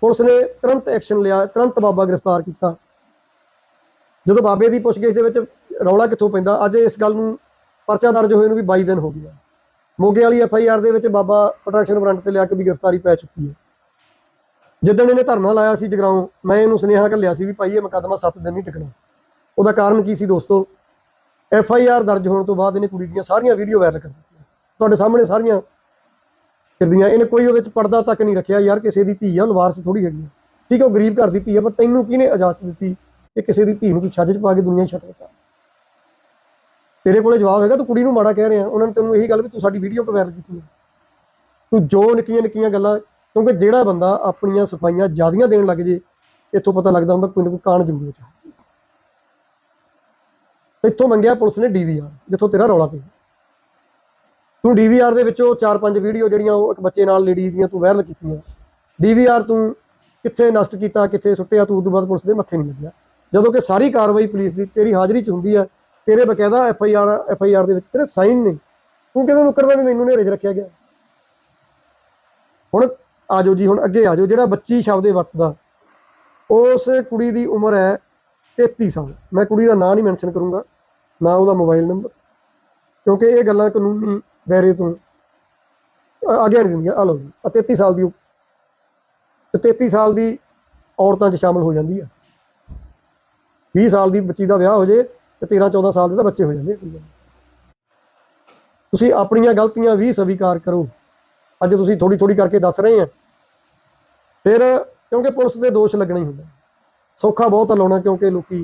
ਪੁਲਿਸ ਨੇ ਤੁਰੰਤ ਐਕਸ਼ਨ ਲਿਆ, ਤੁਰੰਤ ਬਾਬਾ ਗ੍ਰਿਫਤਾਰ ਕੀਤਾ। ਜਦੋਂ ਬਾਬੇ ਦੀ ਪੁੱਛਗਿੱਛ ਦੇ ਵਿੱਚ ਰੌਲਾ ਕਿੱਥੋਂ ਪੈਂਦਾ, ਅੱਜ ਇਸ ਗੱਲ ਨੂੰ ਪਰਚਾ ਦਰਜ ਹੋਏ ਨੂੰ ਵੀ 22 ਦਿਨ ਹੋ ਗਿਆ। ਮੋਗੇ ਵਾਲੀ ਐਫ ਆਈ ਆਰ ਦੇ ਵਿੱਚ ਬਾਬਾ ਪ੍ਰੋਟੈਕਸ਼ਨ ਵਾਰੰਟ ਤੇ ਲਿਆ ਕੇ ਵੀ ਗ੍ਰਿਫਤਾਰੀ ਪੈ ਚੁੱਕੀ ਹੈ। ਜਿੱਦਣ ਇਹਨੇ ਧਰਨਾ ਲਾਇਆ ਸੀ ਜਗਰਾਉਂ, ਮੈਂ ਇਹਨੂੰ ਸੁਨੇਹਾ ਘੱਲਿਆ ਸੀ ਵੀ ਭਾਈ ਇਹ ਮੁਕੱਦਮਾ 7 ਦਿਨ ਨਹੀਂ ਟਿਕਣਾ। ਉਹਦਾ ਕਾਰਨ ਕੀ ਸੀ ਦੋਸਤੋ? ਐਫ ਆਈ ਆਰ ਦਰਜ ਹੋਣ ਤੋਂ ਬਾਅਦ ਇਹਨੇ ਕੁੜੀ ਦੀਆਂ ਸਾਰੀਆਂ ਵੀਡੀਓ ਵਾਇਰਲ ਕਰ ਤੁਹਾਡੇ ਸਾਹਮਣੇ ਸਾਰੀਆਂ ਫਿਰਦੀਆਂ। ਇਹਨੇ ਕੋਈ ਉਹਦੇ ਚ ਪਰਦਾ ਤੱਕ ਨਹੀਂ ਰੱਖਿਆ ਯਾਰ, ਕਿਸੇ ਦੀ ਧੀ ਆ, ਉਹ ਵਾਰਸ ਥੋੜੀ ਹੈਗੀ ਆ। ਠੀਕ ਹੈ ਉਹ ਗਰੀਬ ਘਰ ਦੀ ਧੀ ਆ, ਪਰ ਤੈਨੂੰ ਕਿਹਨੇ ਇਜਾਜ਼ਤ ਦਿੱਤੀ ਕਿ ਕਿਸੇ ਦੀ ਧੀ ਨੂੰ ਤੂੰ ਛੱਜ 'ਚ ਪਾ ਕੇ ਦੁਨੀਆ ਛੱਡ ਦਿੱਤਾ? ਤੇਰੇ ਕੋਲੇ ਜਵਾਬ ਹੈਗਾ, ਤੂੰ ਕੁੜੀ ਨੂੰ ਮਾੜਾ ਕਹਿ ਰਿਹਾ। ਉਹਨਾਂ ਨੇ ਤੈਨੂੰ ਇਹੀ ਗੱਲ ਵੀ ਤੂੰ ਸਾਡੀ ਵੀਡੀਓ ਕਿਉਂ ਵਾਇਰਲ ਕੀਤੀ ਹੈ ਤੂੰ ਜੋ ਨਿੱਕੀਆਂ ਨਿੱਕੀਆਂ ਗੱਲਾਂ, ਕਿਉਂਕਿ ਜਿਹੜਾ ਬੰਦਾ ਆਪਣੀਆਂ ਸਫਾਈਆਂ ਜ਼ਿਆਦੀਆਂ ਦੇਣ ਲੱਗ ਜੇ, ਇੱਥੋਂ ਪਤਾ ਲੱਗਦਾ ਹੁੰਦਾ ਕੋਈ ਨਾ ਕੋਈ ਕਾਣ ਜ਼ਰੂਰ ਚ ਇੱਥੋਂ ਮੰਗਿਆ ਪੁਲਿਸ ਨੇ ਡੀਵੀਆਰ ਜਿੱਥੋਂ ਤੇਰਾ ਰੌਲਾ ਪਿਆ ਤੂੰ ਡੀਵੀਆਰ ਦੇ ਵਿੱਚੋਂ ਚਾਰ ਪੰਜ ਵੀਡੀਓ ਜਿਹੜੀਆਂ ਉਹ ਇੱਕ ਬੱਚੇ ਨਾਲ ਲੇਡੀ ਦੀਆਂ ਤੂੰ ਵਾਇਰਲ ਕੀਤੀਆਂ। ਡੀਵੀਆਰ ਤੂੰ ਕਿੱਥੇ ਨਸ਼ਟ ਕੀਤਾ, ਕਿੱਥੇ ਸੁੱਟਿਆ, ਤੂੰ ਉਦੋਂ ਬਾਅਦ ਪੁਲਿਸ ਦੇ ਮੱਥੇ ਨਹੀਂ ਲੱਗਿਆ। ਜਦੋਂ ਕਿ ਸਾਰੀ ਕਾਰਵਾਈ ਪੁਲਿਸ ਦੀ, ਤੇਰੀ ਹਾਜ਼ਰੀ 'ਚ ਹੁੰਦੀ ਹੈ, ਤੇਰੇ ਬਕਾਇਦਾ F I R F I R ਦੇ ਵਿੱਚ ਤੇਰੇ ਸਾਈਨ ਨੇ। ਤੂੰ ਕਿਵੇਂ ਮੁਕਰਦਾ ਵੀ ਮੈਨੂੰ ਨੇਰੇ 'ਚ ਰੱਖਿਆ ਗਿਆ? ਹੁਣ ਆਜੋ ਜੀ, ਹੁਣ ਅੱਗੇ ਆਜੋ। ਜਿਹੜਾ ਬੱਚੀ ਸ਼ਬਦੇ ਵਰਤਦਾ, ਉਸ ਕੁੜੀ ਦੀ ਉਮਰ ਹੈ 33 ਸਾਲ। ਮੈਂ ਕੁੜੀ ਦਾ ਨਾਂ ਨਹੀਂ ਮੈਂਸ਼ਨ ਕਰੂੰਗਾ, ਨਾ ਉਹਦਾ ਮੋਬਾਈਲ ਨੰਬਰ ਕਿਉਂਕਿ ਇਹ ਗੱਲਾਂ ਕਾਨੂੰਨੀ ਦਾਇਰੇ ਤੋਂ ਅ- ਆਗਿਆ ਨਹੀਂ ਦਿੰਦੀਆਂ ਆ ਲਓ ਜੀ, ਆਹ 33 ਸਾਲ ਦੀ ਉਹ- ਤੇ 33 ਸਾਲ ਦੀ ਔਰਤਾਂ 'ਚ ਸ਼ਾਮਲ ਹੋ ਜਾਂਦੀ ਆ। 20 ਸਾਲ ਦੀ ਬੱਚੀ ਦਾ ਵਿਆਹ ਹੋ ਜੇ ਤੇ 13 14 ਸਾਲ ਦੇ ਤਾਂ ਬੱਚੇ ਹੋ ਜਾਂਦੇ ਆ ਤੁਸੀਂ ਆਪਣੀਆਂ ਗਲਤੀਆਂ ਵੀ ਸਵੀਕਾਰ ਕਰੋ। ਅੱਜ ਤੁਸੀਂ ਥੋੜੀ ਥੋੜੀ ਕਰਕੇ ਦੱਸ ਰਹੇ ਆ। ਫਿਰ ਕਿਉਂਕਿ ਪੁਲਿਸ ਦੇ ਦੋਸ਼ ਲੱਗਣੇ ਹੀ ਹੁੰਦਾ ਸੌਖਾ ਬਹੁਤ ਲਾਉਣਾ ਕਿਉਂਕਿ ਲੋਕੀ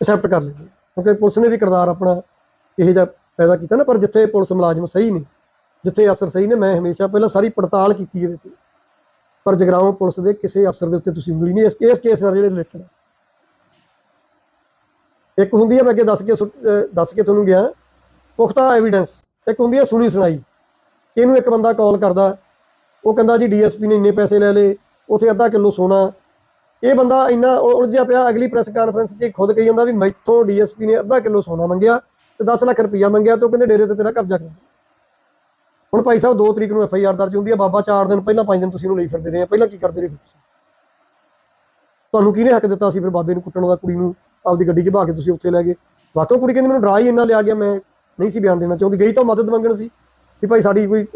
ਐਕਸੈਪਟ ਕਰ ਲੈਂਦੇ ਕਿਉਂਕਿ ਪੁਲਿਸ ਨੇ ਵੀ ਕਿਰਦਾਰ ਆਪਣਾ ਇਹ ਜਿਹਾ ਪੈਦਾ ਕੀਤਾ ਨਾ, ਪਰ ਜਿੱਥੇ ਪੁਲਿਸ ਮੁਲਾਜ਼ਮ ਸਹੀ ਨੇ, ਜਿੱਥੇ ਅਫਸਰ ਸਹੀ ਨੇ, ਮੈਂ ਹਮੇਸ਼ਾ ਪਹਿਲਾਂ ਸਾਰੀ ਪੜਤਾਲ ਕੀਤੀ ਇਹਦੇ ਤੇ। ਪਰ ਜਗਰਾਉਂ ਪੁਲਿਸ ਦੇ ਕਿਸੇ ਅਫਸਰ ਦੇ ਉੱਤੇ ਤੁਸੀਂ ਉਂਗਲੀ ਨਹੀਂ, ਇਸ ਇਸ ਕੇਸ ਨਾਲ ਜਿਹੜੇ ਰਿਲੇਟਡ ਇੱਕ ਹੁੰਦੀ ਹੈ ਮੈਂ ਅੱਗੇ ਦੱਸ ਕੇ ਸੁੱਟ- ਦੱਸ ਕੇ ਤੁਹਾਨੂੰ ਗਿਆ, ਪੁਖਤਾ ਐਵੀਡੈਂਸ ਇੱਕ ਹੁੰਦੀ ਹੈ ਸੁਣੀ ਸੁਣਾਈ। ਇਹਨੂੰ ਇੱਕ ਬੰਦਾ ਕਾਲ ਕਰਦਾ, ਉਹ ਕਹਿੰਦਾ ਜੀ ਡੀਐਸਪੀ ਨੇ ਇੰਨੇ ਪੈਸੇ ਲੈ ਲਏ, ਉਥੇ ਅੱਧਾ ਕਿਲੋ ਸੋਨਾ। ਇਹ ਬੰਦਾ ਇੰਨਾ ਉਲਝਿਆ ਪਿਆ, ਅਗਲੀ ਪ੍ਰੈਸ ਕਾਨਫਰੰਸ 'ਚ ਖੁਦ ਕਹੀ ਜਾਂਦਾ ਵੀ ਮੈਥੋਂ ਡੀਐਸਪੀ ਨੇ ਅੱਧਾ ਕਿਲੋ ਸੋਨਾ ਮੰਗਿਆ। ਤੇ 10 ਲੱਖ ਰੁਪਈਆ ਮੰਗਿਆ ਤੇ ਉਹ ਕਹਿੰਦੇ ਡੇਰੇ ਤੇ ਤੇਰਾ ਕਬਜ਼ਾ ਕਰ ਹੁਣ ਭਾਈ ਸਾਹਿਬ 2 ਤਰੀਕ ਨੂੰ ਐਫ ਆਈ ਆਰ ਦਰਜ ਹੁੰਦੀ ਹੈ ਬਾਬਾ 4 ਦਿਨ ਪਹਿਲਾਂ 5 ਦਿਨ ਤੁਸੀਂ ਉਹਨੂੰ ਲਈ ਫਿਰਦੇ ਰਹੇ ਆ, ਪਹਿਲਾਂ ਕੀ ਕਰਦੇ ਰਹੇ ਤੁਸੀਂ? ਤੁਹਾਨੂੰ ਕਿਹਨੇ ਹੱਕ ਦਿੱਤਾ ਸੀ ਫਿਰ ਬਾਬੇ ਨੂੰ ਕੁੱਟਣ ਦਾ, ਕੁੜੀ ਨੂੰ ਆਪਦੀ ਗੱਡੀ 'ਚ ਭਾ ਕੇ ਤੁਸੀਂ ਉੱਥੇ ਲੈ ਗਏ? ਵਾਕਈ ਕੁੜੀ ਕਹਿੰਦੀ ਮੈਨੂੰ ਡਰਾ ਹੀ ਇੰਨਾ ਲਿਆ ਗਿਆ, ਮੈਂ ਨਹੀਂ ਸੀ ਬਿਆਨ ਦੇਣਾ ਚਾਹੁੰਦੀ, ਗਈ ਤਾਂ ਮਦਦ ਮੰਗਣ ਸੀ ਕਿ ਭਾਈ ਸਾਡੀ ਕੋਈ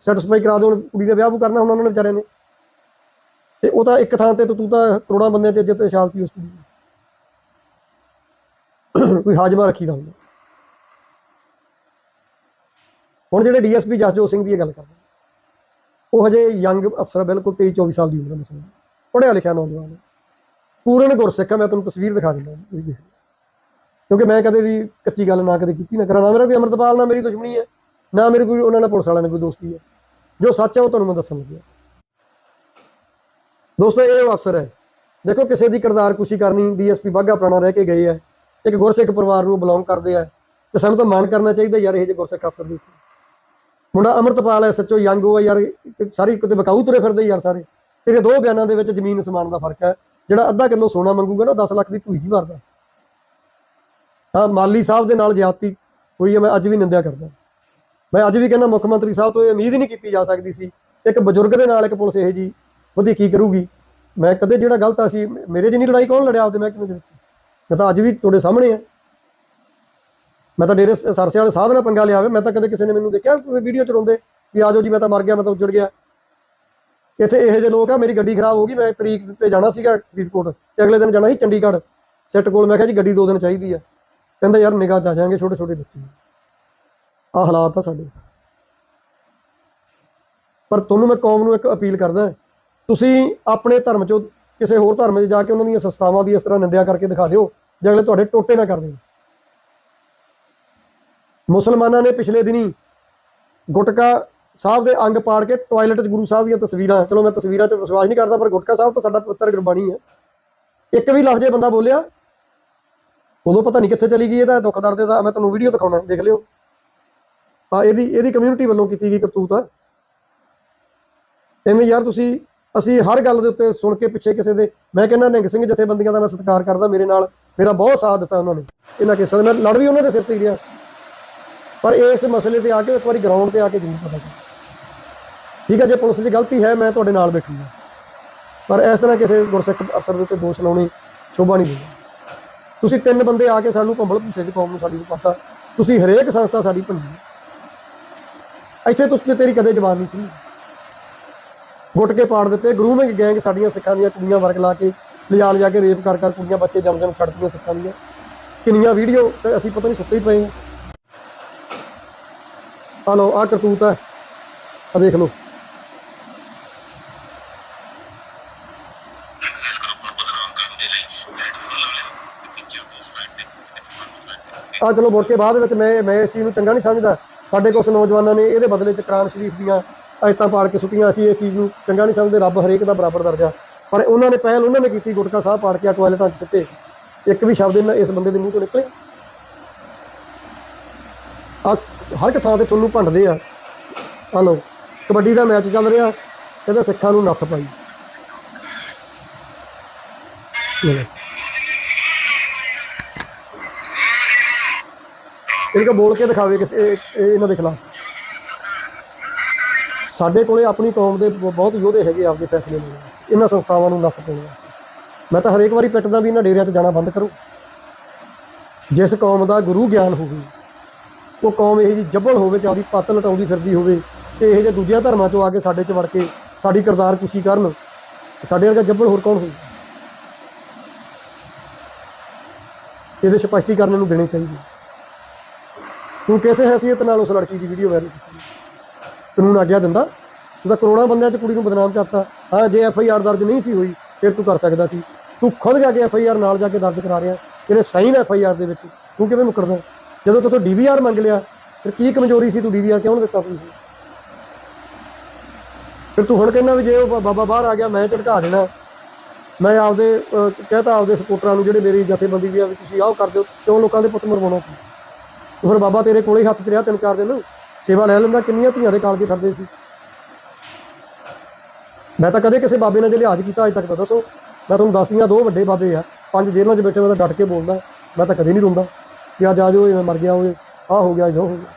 ਸੈਟੀਸਫਾਈ ਕਰਾ ਦਿਓ, ਕੁੜੀ ਦਾ ਵਿਆਹ ਵੀ ਕਰਨਾ ਹੁਣ ਉਹਨਾਂ ਨੇ ਵਿਚਾਰਿਆਂ ਨੇ। ਤੇ ਉਹ ਤਾਂ ਇੱਕ ਥਾਂ ਤੇ ਤੂੰ ਤਾਂ ਕਰੋੜਾਂ ਬੰਦਿਆਂ 'ਚ ਇੱਜ਼ਤ ਤੇ ਸ਼ਾਂਤੀ ਉਸ ਕੁੜੀ ਕੋਈ ਹਾਜਮਾ ਰੱਖੀਦਾ ਹੁੰਦਾ। ਹੁਣ ਜਿਹੜੇ ਡੀਐਸਪੀ ਜਸਜੋਤ ਸਿੰਘ ਦੀ ਇਹ ਗੱਲ ਕਰਦੇ ਉਹ ਹਜੇ ਯੰਗ ਅਫਸਰ ਬਿਲਕੁਲ 23 24 ਸਾਲ ਦੀ ਉਮਰ ਹੈ ਮਸਾਂ ਪੜ੍ਹਿਆ ਲਿਖਿਆ ਨੌਜਵਾਨ ਹੈ ਪੂਰਨ ਗੁਰਸਿੱਖ ਹੈ ਮੈਂ ਤੁਹਾਨੂੰ ਤਸਵੀਰ ਦਿਖਾ ਦਿੰਦਾ ਤੁਸੀਂ ਦੇਖ ਕਿਉਂਕਿ ਮੈਂ ਕਦੇ ਵੀ ਕੱਚੀ ਗੱਲ ਨਾ ਕਦੇ ਕੀਤੀ ਨਾ ਕਰਾਂ। ਨਾ ਮੇਰਾ ਕੋਈ ਅੰਮ੍ਰਿਤਪਾਲ ਨਾਲ ਮੇਰੀ ਦੁਸ਼ਮਣੀ ਹੈ ਨਾ ਮੇਰੇ ਕੋਈ ਉਹਨਾਂ ਨਾਲ ਪੁਲਿਸ ਵਾਲਿਆਂ ਨਾਲ ਕੋਈ ਦੋਸਤੀ ਹੈ ਜੋ ਸੱਚ ਹੈ ਉਹ ਤੁਹਾਨੂੰ ਮੈਂ ਦੱਸਣ ਲੱਗਿਆ। ਦੋਸਤੋ, ਇਹ ਉਹ ਅਫਸਰ ਹੈ। ਦੇਖੋ, ਕਿਸੇ ਦੀ ਕਿਰਦਾਰ ਕੁਸ਼ੀ ਕਰਨੀ, ਡੀਐਸਪੀ ਬਾਗਾ ਪੁਰਾਣਾ ਰਹਿ ਕੇ ਗਏ ਹੈ ਇੱਕ ਗੁਰਸਿੱਖ ਪਰਿਵਾਰ ਨੂੰ ਬਿਲੋਂਗ ਕਰਦੇ ਆ। ਤੇ ਸਾਨੂੰ ਤਾਂ ਮਾਣ ਕਰਨਾ ਚਾਹੀਦਾ ਯਾਰ, ਇਹ ਜਿਹੇ ਗੁਰਸਿੱਖ ਅਫਸਰ ਦੇ ਮੁੰਡਾ ਅਮਰਤਪਾਲ ਹੈ, ਸੱਚੋ ਯੰਗ ਉਹ ਯਾਰ, ਸਾਰੀ ਕਿਤੇ ਬਕਾਊ ਤੁਰੇ ਫਿਰਦੇ ਯਾਰ ਸਾਰੇ। ਤੇਰੇ ਦੋ ਬਿਆਨਾਂ ਦੇ ਵਿੱਚ ਜ਼ਮੀਨ ਸਮਾਨ ਦਾ ਫ਼ਰਕ ਹੈ, ਜਿਹੜਾ ਅੱਧਾ ਕਿਲੋ ਸੋਨਾ ਮੰਗੂਗਾ ਨਾ 10 ਲੱਖ ਦੀ ਭੂਈ ਨਹੀਂ ਭਰਦਾ ਹਾਂ ਮਾਲੀ ਸਾਹਿਬ ਦੇ ਨਾਲ ਜ਼ਿਆਦਤੀ ਹੋਈ ਹੈ, ਮੈਂ ਅੱਜ ਵੀ ਨਿੰਦਿਆ ਕਰਦਾ। ਮੈਂ ਅੱਜ ਵੀ ਕਹਿੰਦਾ ਮੁੱਖ ਮੰਤਰੀ ਸਾਹਿਬ ਤੋਂ ਇਹ ਉਮੀਦ ਹੀ ਨਹੀਂ ਕੀਤੀ ਜਾ ਸਕਦੀ ਸੀ, ਇੱਕ ਬਜ਼ੁਰਗ ਦੇ ਨਾਲ ਇੱਕ ਪੁਲਿਸ ਇਹ ਜੀ ਵਧੀਕੀ ਕਰੂਗੀ। ਮੈਂ ਕਦੇ ਜਿਹੜਾ ਗਲਤ ਆ ਸੀ, ਮੇਰੇ ਜਿੰਨੀ ਲੜਾਈ ਕੌਣ ਲੜਿਆ ਆਪਦੇ ਮਹਿਕਮੇ ਦੇ ਵਿੱਚ? ਮੈਂ ਤਾਂ ਅੱਜ ਵੀ ਤੁਹਾਡੇ ਸਾਹਮਣੇ ਆ। ਮੈਂ ਤਾਂ ਡੇਰੇ ਸ- ਸਰਸੇ ਵਾਲੇ ਸਾਧ ਨਾਲ ਪੰਗਾ ਲਿਆ ਹੋਵੇ, ਮੈਂ ਤਾਂ ਕਦੇ ਕਿਸੇ ਨੇ ਮੈਨੂੰ ਦੇਖਿਆ ਵੀਡੀਓ ਚ ਰੋਂਦੇ ਵੀ ਆਜੋ ਜੀ, ਮੈਂ ਤਾਂ ਮਰ ਗਿਆ, ਮੈਂ ਤਾਂ ਉੱਜੜ ਗਿਆ। ਇੱਥੇ ਇਹੋ ਜਿਹੇ ਲੋਕ ਆ, ਮੇਰੀ ਗੱਡੀ ਖਰਾਬ ਹੋ ਗਈ, ਮੈਂ ਤਰੀਕ ਤੇ ਜਾਣਾ ਸੀਗਾ ਫਰੀਦਕੋਟ ਤੇ ਅਗਲੇ ਦਿਨ ਜਾਣਾ ਸੀ ਚੰਡੀਗੜ੍ਹ। ਸੈੱਟ ਕੋਲ ਮੈਂ ਕਿਹਾ ਜੀ, ਗੱਡੀ ਦੋ ਦਿਨ ਚਾਹੀਦੀ ਆ। ਕਹਿੰਦਾ ਯਾਰ ਨਿਗਾਹ ਚ ਆ ਜਾਾਂਗੇ ਛੋਟੇ ਛੋਟੇ ਬੱਚੇ। ਆ ਹਾਲਾਤ ਆ ਸਾਡੇ। ਪਰ ਤੁਹਾਨੂੰ ਮੈਂ ਕੌਮ ਨੂੰ ਇੱਕ ਅਪੀਲ ਕਰਦਾ ਤੁਸੀਂ ਆਪਣੇ ਧਰਮ ਚੋਂ ਕਿਸੇ ਹੋਰ ਧਰਮ 'ਚ ਜਾ ਕੇ ਉਹਨਾਂ ਦੀਆਂ ਸੰਸਥਾਵਾਂ ਦੀ ਇਸ ਤਰ੍ਹਾਂ ਨਿੰਦਿਆ ਕਰਕੇ ਦਿਖਾ ਦਿਓ, ਜੇ ਅਗਲੇ ਤੁਹਾਡੇ ਟੋਟੇ ਨਾ ਕਰ ਦੇਣ। ਮੁਸਲਮਾਨਾਂ ਨੇ ਪਿਛਲੇ ਦਿਨੀ ਗੁਟਕਾ ਸਾਹਿਬ ਦੇ ਅੰਗ ਪਾੜ ਕੇ ਟਾਇਲਟ 'ਚ ਗੁਰੂ ਸਾਹਿਬ ਦੀਆਂ ਤਸਵੀਰਾਂ, ਚਲੋ ਮੈਂ ਤਸਵੀਰਾਂ 'ਚ ਵਿਸ਼ਵਾਸ ਨਹੀਂ ਕਰਦਾ, ਪਰ ਗੁਟਕਾ ਸਾਹਿਬ ਤਾਂ ਸਾਡਾ ਪਵਿੱਤਰ ਗੁਰਬਾਣੀ ਹੈ ਇੱਕ ਵੀ ਲਫ਼ਜ਼ੇ ਬੰਦਾ ਬੋਲਿਆ, ਉਦੋਂ ਪਤਾ ਨਹੀਂ ਕਿੱਥੇ ਚਲੀ ਗਈ, ਇਹਦਾ ਦੁੱਖ ਦਰਦ ਦਾ ਮੈਂ ਤੁਹਾਨੂੰ ਵੀਡੀਓ ਦਿਖਾਉਣਾ, ਦੇਖ ਲਿਓ। ਆ ਇਹਦੀ ਇਹਦੀ ਕਮਿਊਨਿਟੀ ਵੱਲੋਂ ਕੀਤੀ ਗਈ ਕਰਤੂਤ ਆ। ਐਵੇਂ ਯਾਰ ਤੁਸੀਂ, ਅਸੀਂ ਹਰ ਗੱਲ ਦੇ ਉੱਤੇ ਸੁਣ ਕੇ ਪਿੱਛੇ ਕਿਸੇ ਦੇ, ਮੈਂ ਕਹਿੰਦਾ ਨਿੰਗ ਸਿੰਘ ਜਥੇਬੰਦੀਆਂ ਦਾ ਮੈਂ ਸਤਿਕਾਰ ਕਰਦਾ ਮੇਰੇ ਨਾਲ, ਮੇਰਾ ਬਹੁਤ ਸਾਥ ਦਿੱਤਾ ਉਹਨਾਂ ਨੇ। ਇਹਨਾਂ ਕੇਸਾਂ ਦੇ ਮੈਂ ਲੜ ਵੀ ਉਹਨਾਂ ਦੇ ਸਿਰ ਤੇ ਹੀ ਰਿਹਾ। ਪਰ ਇਸ ਮਸਲੇ ਤੇ ਆ ਕੇ ਇੱਕ ਵਾਰੀ ਗਰਾਊਂਡ ਤੇ ਆ ਕੇ ਜ਼ਰੂਰ ਪਤਾ ਕਰ। ਠੀਕ ਹੈ, ਜੇ ਪੁਲਿਸ ਦੀ ਗਲਤੀ ਹੈ, ਮੈਂ ਤੁਹਾਡੇ ਨਾਲ ਬੈਠੂੰਗਾ। ਪਰ ਇਸ ਤਰ੍ਹਾਂ ਕਿਸੇ ਗੁਰਸਿੱਖ ਅਫਸਰ ਦੇ ਉੱਤੇ ਦੋਸ਼ ਲਾਉਣੀ ਸ਼ੋਭਾ ਨਹੀਂ ਦਿੰਦਾ। ਤੁਸੀਂ ਤਿੰਨ ਬੰਦੇ ਆ ਕੇ ਸਾਨੂੰ ਭੰਬਲ ਭੂਸੇ ਚ ਕੌਮ ਨੂੰ ਸਾਡੀ ਨੂੰ ਪਤਾ। ਤੁਸੀਂ ਹਰੇਕ ਸੰਸਥਾ ਸਾਡੀ ਭੰਡੀ ਇੱਥੇ ਤੁਸੀਂ ਤੇਰੀ ਕਦੇ ਜਵਾਬ ਨਹੀਂ ਖੁੱਲੀ ਗੁੱਟ ਕੇ ਪਾੜ ਦਿੱਤੇ ਗਰੂਮਿੰਗ ਗੈਂਗ ਸਾਡੀਆਂ ਸਿੱਖਾਂ ਦੀਆਂ ਕੁੜੀਆਂ ਵਰਗ ਲਾ ਕੇ ਲਿਜਾ ਲਿਜਾ ਕੇ ਰੇਪ ਕਰ ਕਰ ਕੁੜੀਆਂ, ਬੱਚੇ ਜੰਮ ਜੰਮ ਛੱਡਦੀਆਂ ਸਿੱਖਾਂ ਦੀਆਂ। ਕਿੰਨੀਆਂ ਵੀਡੀਓ ਅਸੀਂ ਪਤਾ ਨਹੀਂ ਸੁੱਤੇ ਹੀ ਪਏ ਹਾਂ। ਆ ਲਓ ਆ ਕਰਤੂਤ ਹੈ। ਆ ਦੇਖ ਲਓ। ਆ ਚਲੋ, ਮੁੜ ਕੇ ਬਾਅਦ ਵਿੱਚ ਮੈਂ ਮੈਂ ਇਸ ਚੀਜ਼ ਨੂੰ ਚੰਗਾ ਨਹੀਂ ਸਮਝਦਾ। ਸਾਡੇ ਕੁਝ ਨੌਜਵਾਨਾਂ ਨੇ ਇਹਦੇ ਬਦਲੇ ਚ ਕੁਰਾਨ ਸ਼ਰੀਫ ਦੀਆਂ ਆਇਤਾਂ ਪਾੜ ਕੇ ਸੁੱਟੀਆਂ, ਅਸੀਂ ਇਹ ਚੀਜ਼ ਨੂੰ ਚੰਗਾ ਨਹੀਂ ਸਮਝਦੇ, ਰੱਬ ਹਰੇਕ ਦਾ ਬਰਾਬਰ ਦਰਜਾ। ਪਰ ਉਹਨਾਂ ਨੇ ਪਹਿਲ, ਉਹਨਾਂ ਨੇ ਕੀਤੀ, ਗੁਟਕਾ ਸਾਹਿਬ ਪਾੜ ਕੇ ਆ ਟਾਇਲਟਾਂ 'ਚ ਸਿੱਟੇ। ਇੱਕ ਵੀ ਸ਼ਬਦ ਇਹਨਾਂ ਇਸ ਬੰਦੇ ਦੇ ਮੂੰਹ ਤੋਂ ਨਿਕਲੇ। ਅਸ ਹਰ ਇੱਕ ਥਾਂ ਤੇ ਤੁਹਾਨੂੰ ਭੰਡਦੇ ਆ। ਹਲੋ ਕਬੱਡੀ ਦਾ ਮੈਚ ਚੱਲ ਰਿਹਾ, ਇਹਦਾ ਸਿੱਖਾਂ ਨੂੰ ਨੱਥ ਪਾਈ। ਲਓ। ਇਹਨਾਂ ਬੋਲ ਕੇ ਦਿਖਾਵੇ ਕਿਸੇ ਇਹਨਾਂ ਦੇ ਖਿਲਾਫ। ਸਾਡੇ ਕੋਲੇ ਆਪਣੀ ਕੌਮ ਦੇ ਬਹੁਤ ਯੋਧੇ ਹੈਗੇ ਆਪਦੇ ਫੈਸਲੇ ਲੈਣ ਵਾਸਤੇ। ਇਹਨਾਂ ਸੰਸਥਾਵਾਂ ਨੂੰ ਨੱਥ ਪਾਉਣ ਵਾਸਤੇ। ਮੈਂ ਤਾਂ ਹਰੇਕ ਵਾਰੀ ਪਿੱਟਦਾ ਵੀ ਇਹਨਾਂ ਡੇਰਿਆਂ 'ਚ ਜਾਣਾ ਬੰਦ ਕਰੋ। ਜਿਸ ਕੌਮ ਦਾ ਗੁਰੂ ਗਿਆਨ ਹੋਵੇ ਉਹ ਕੌਮ ਇਹੋ ਜੀ ਜੱਬਲ ਹੋਵੇ ਤੇ ਆਪਦੀ ਪੱਤ ਲਟਾਉਂਦੀ ਫਿਰਦੀ ਹੋਵੇ ਤੇ ਇਹੋ ਜਿਹੇ ਦੂਜਿਆਂ ਧਰਮਾਂ 'ਚੋਂ ਆ ਕੇ ਸਾਡੇ 'ਚ ਵੜ ਕੇ ਸਾਡੀ ਕਿਰਦਾਰ ਕੁਸ਼ੀ ਕਰਨ, ਸਾਡੇ ਵਰਗਾ ਜੱਬਲ ਹੋਰ ਕੌਣ ਹੋਵੇ ਇਹਦੇ ਸਪਸ਼ਟੀਕਰਨ ਨੂੰ ਦੇਣੇ ਚਾਹੀਦੇ। ਤੂੰ ਕਿਸੇ ਹੈਸੀਅਤ ਨਾਲ ਉਸ ਲੜਕੀ ਦੀ ਵੀਡੀਓ ਵਾਇਰਲ ਕੀਤੀ? ਕਾਨੂੰਨ ਆਗਿਆ ਦਿੰਦਾ? ਤੂੰ ਤਾਂ ਕਰੋੜਾਂ ਬੰਦਿਆਂ 'ਚ ਕੁੜੀ ਨੂੰ ਬਦਨਾਮ ਕਰਤਾ। ਹਾਂ, ਜੇ ਐਫ ਆਈ ਆਰ ਦਰਜ ਨਹੀਂ ਸੀ ਹੋਈ, ਫਿਰ ਤੂੰ ਕਰ ਸਕਦਾ ਸੀ। ਤੂੰ ਖੁਦ ਜਾ ਕੇ ਐਫ ਆਈ ਆਰ ਨਾਲ ਜਾ ਕੇ ਦਰਜ ਕਰਾ ਰਿਹਾ। ਤੇਰੇ ਸਾਈਨ ਐਫ ਆਈ ਆਰ ਦੇ ਵਿੱਚ। ਤੂੰ ਕਿਵੇਂ ਮੁਕਰਦਾ? ਜਦੋਂ ਤੂੰ ਡੀ ਵੀ ਆਰ ਮੰਗ ਲਿਆ ਫਿਰ ਕੀ ਕਮਜ਼ੋਰੀ ਸੀ ਤੂੰ ਡੀ ਵੀ ਆਰ ਕਿਉਂ ਦਿੱਤਾ ਪੁਲਿਸ ਨੂੰ? ਫਿਰ ਤੂੰ ਹੁਣ ਕਹਿੰਦਾ ਵੀ ਜੇ ਉਹ ਬਾਬਾ ਬਾਹਰ ਆ ਗਿਆ ਮੈਂ ਝਟਕਾ ਦੇਣਾ। ਮੈਂ ਆਪਦੇ ਅਹ, ਕਹਤਾ ਆਪਦੇ ਸਪੋਰਟਰਾਂ ਨੂੰ ਜਿਹੜੇ ਮੇਰੀ ਜਥੇਬੰਦੀ ਦੀ ਆ ਵੀ ਤੁਸੀਂ ਆਹ ਕਰ ਦਿਓ ਕਿਉਂ ਲੋਕਾਂ ਦੇ ਪੁੱਤ ਮਰਵਾਉਣਾ ਤੂੰ? ਤੂੰ ਫਿਰ ਬਾਬਾ ਤੇਰੇ ਕੋਲੇ ਹੀ ਹੱਥ 'ਚ ਰਿਹਾ ਤਿੰਨ ਚਾਰ ਦਿਨ। ਸੇਵਾ ਲੈ ਲੈਂਦਾ ਕਿੰਨੀਆਂ ਧੀਆਂ ਦੇ ਕਾਲਜੇ ਠਰਦੇ ਸੀ। ਮੈਂ ਤਾਂ ਕਦੇ ਕਿਸੇ ਬਾਬੇ ਨਾਲ ਜੇ ਲਿਹਾਜ਼ ਕੀਤਾ ਅੱਜ ਤੱਕ ਤਾਂ ਦੱਸੋ। ਮੈਂ ਤੁਹਾਨੂੰ ਦੱਸਦੀ ਦੱਸਦੀਆਂ ਦੋ ਵੱਡੇ ਬਾਬੇ ਆ ਪੰਜ ਜੇਲ੍ਹਾਂ 'ਚ ਬੈਠੇ ਮੈਂ ਤਾਂ ਡਟ ਕੇ ਬੋਲਦਾ। ਮੈਂ ਤਾਂ ਕਦੇ ਨਹੀਂ ਰੋਂਦਾ। ਕਿ ਅੱਜ ਆ ਜਾਓ ਮੈਂ ਮਰ ਗਿਆ ਹੋਵੇ, ਆਹ ਹੋ ਗਿਆ ਜੋ ਹੋ ਗਿਆ।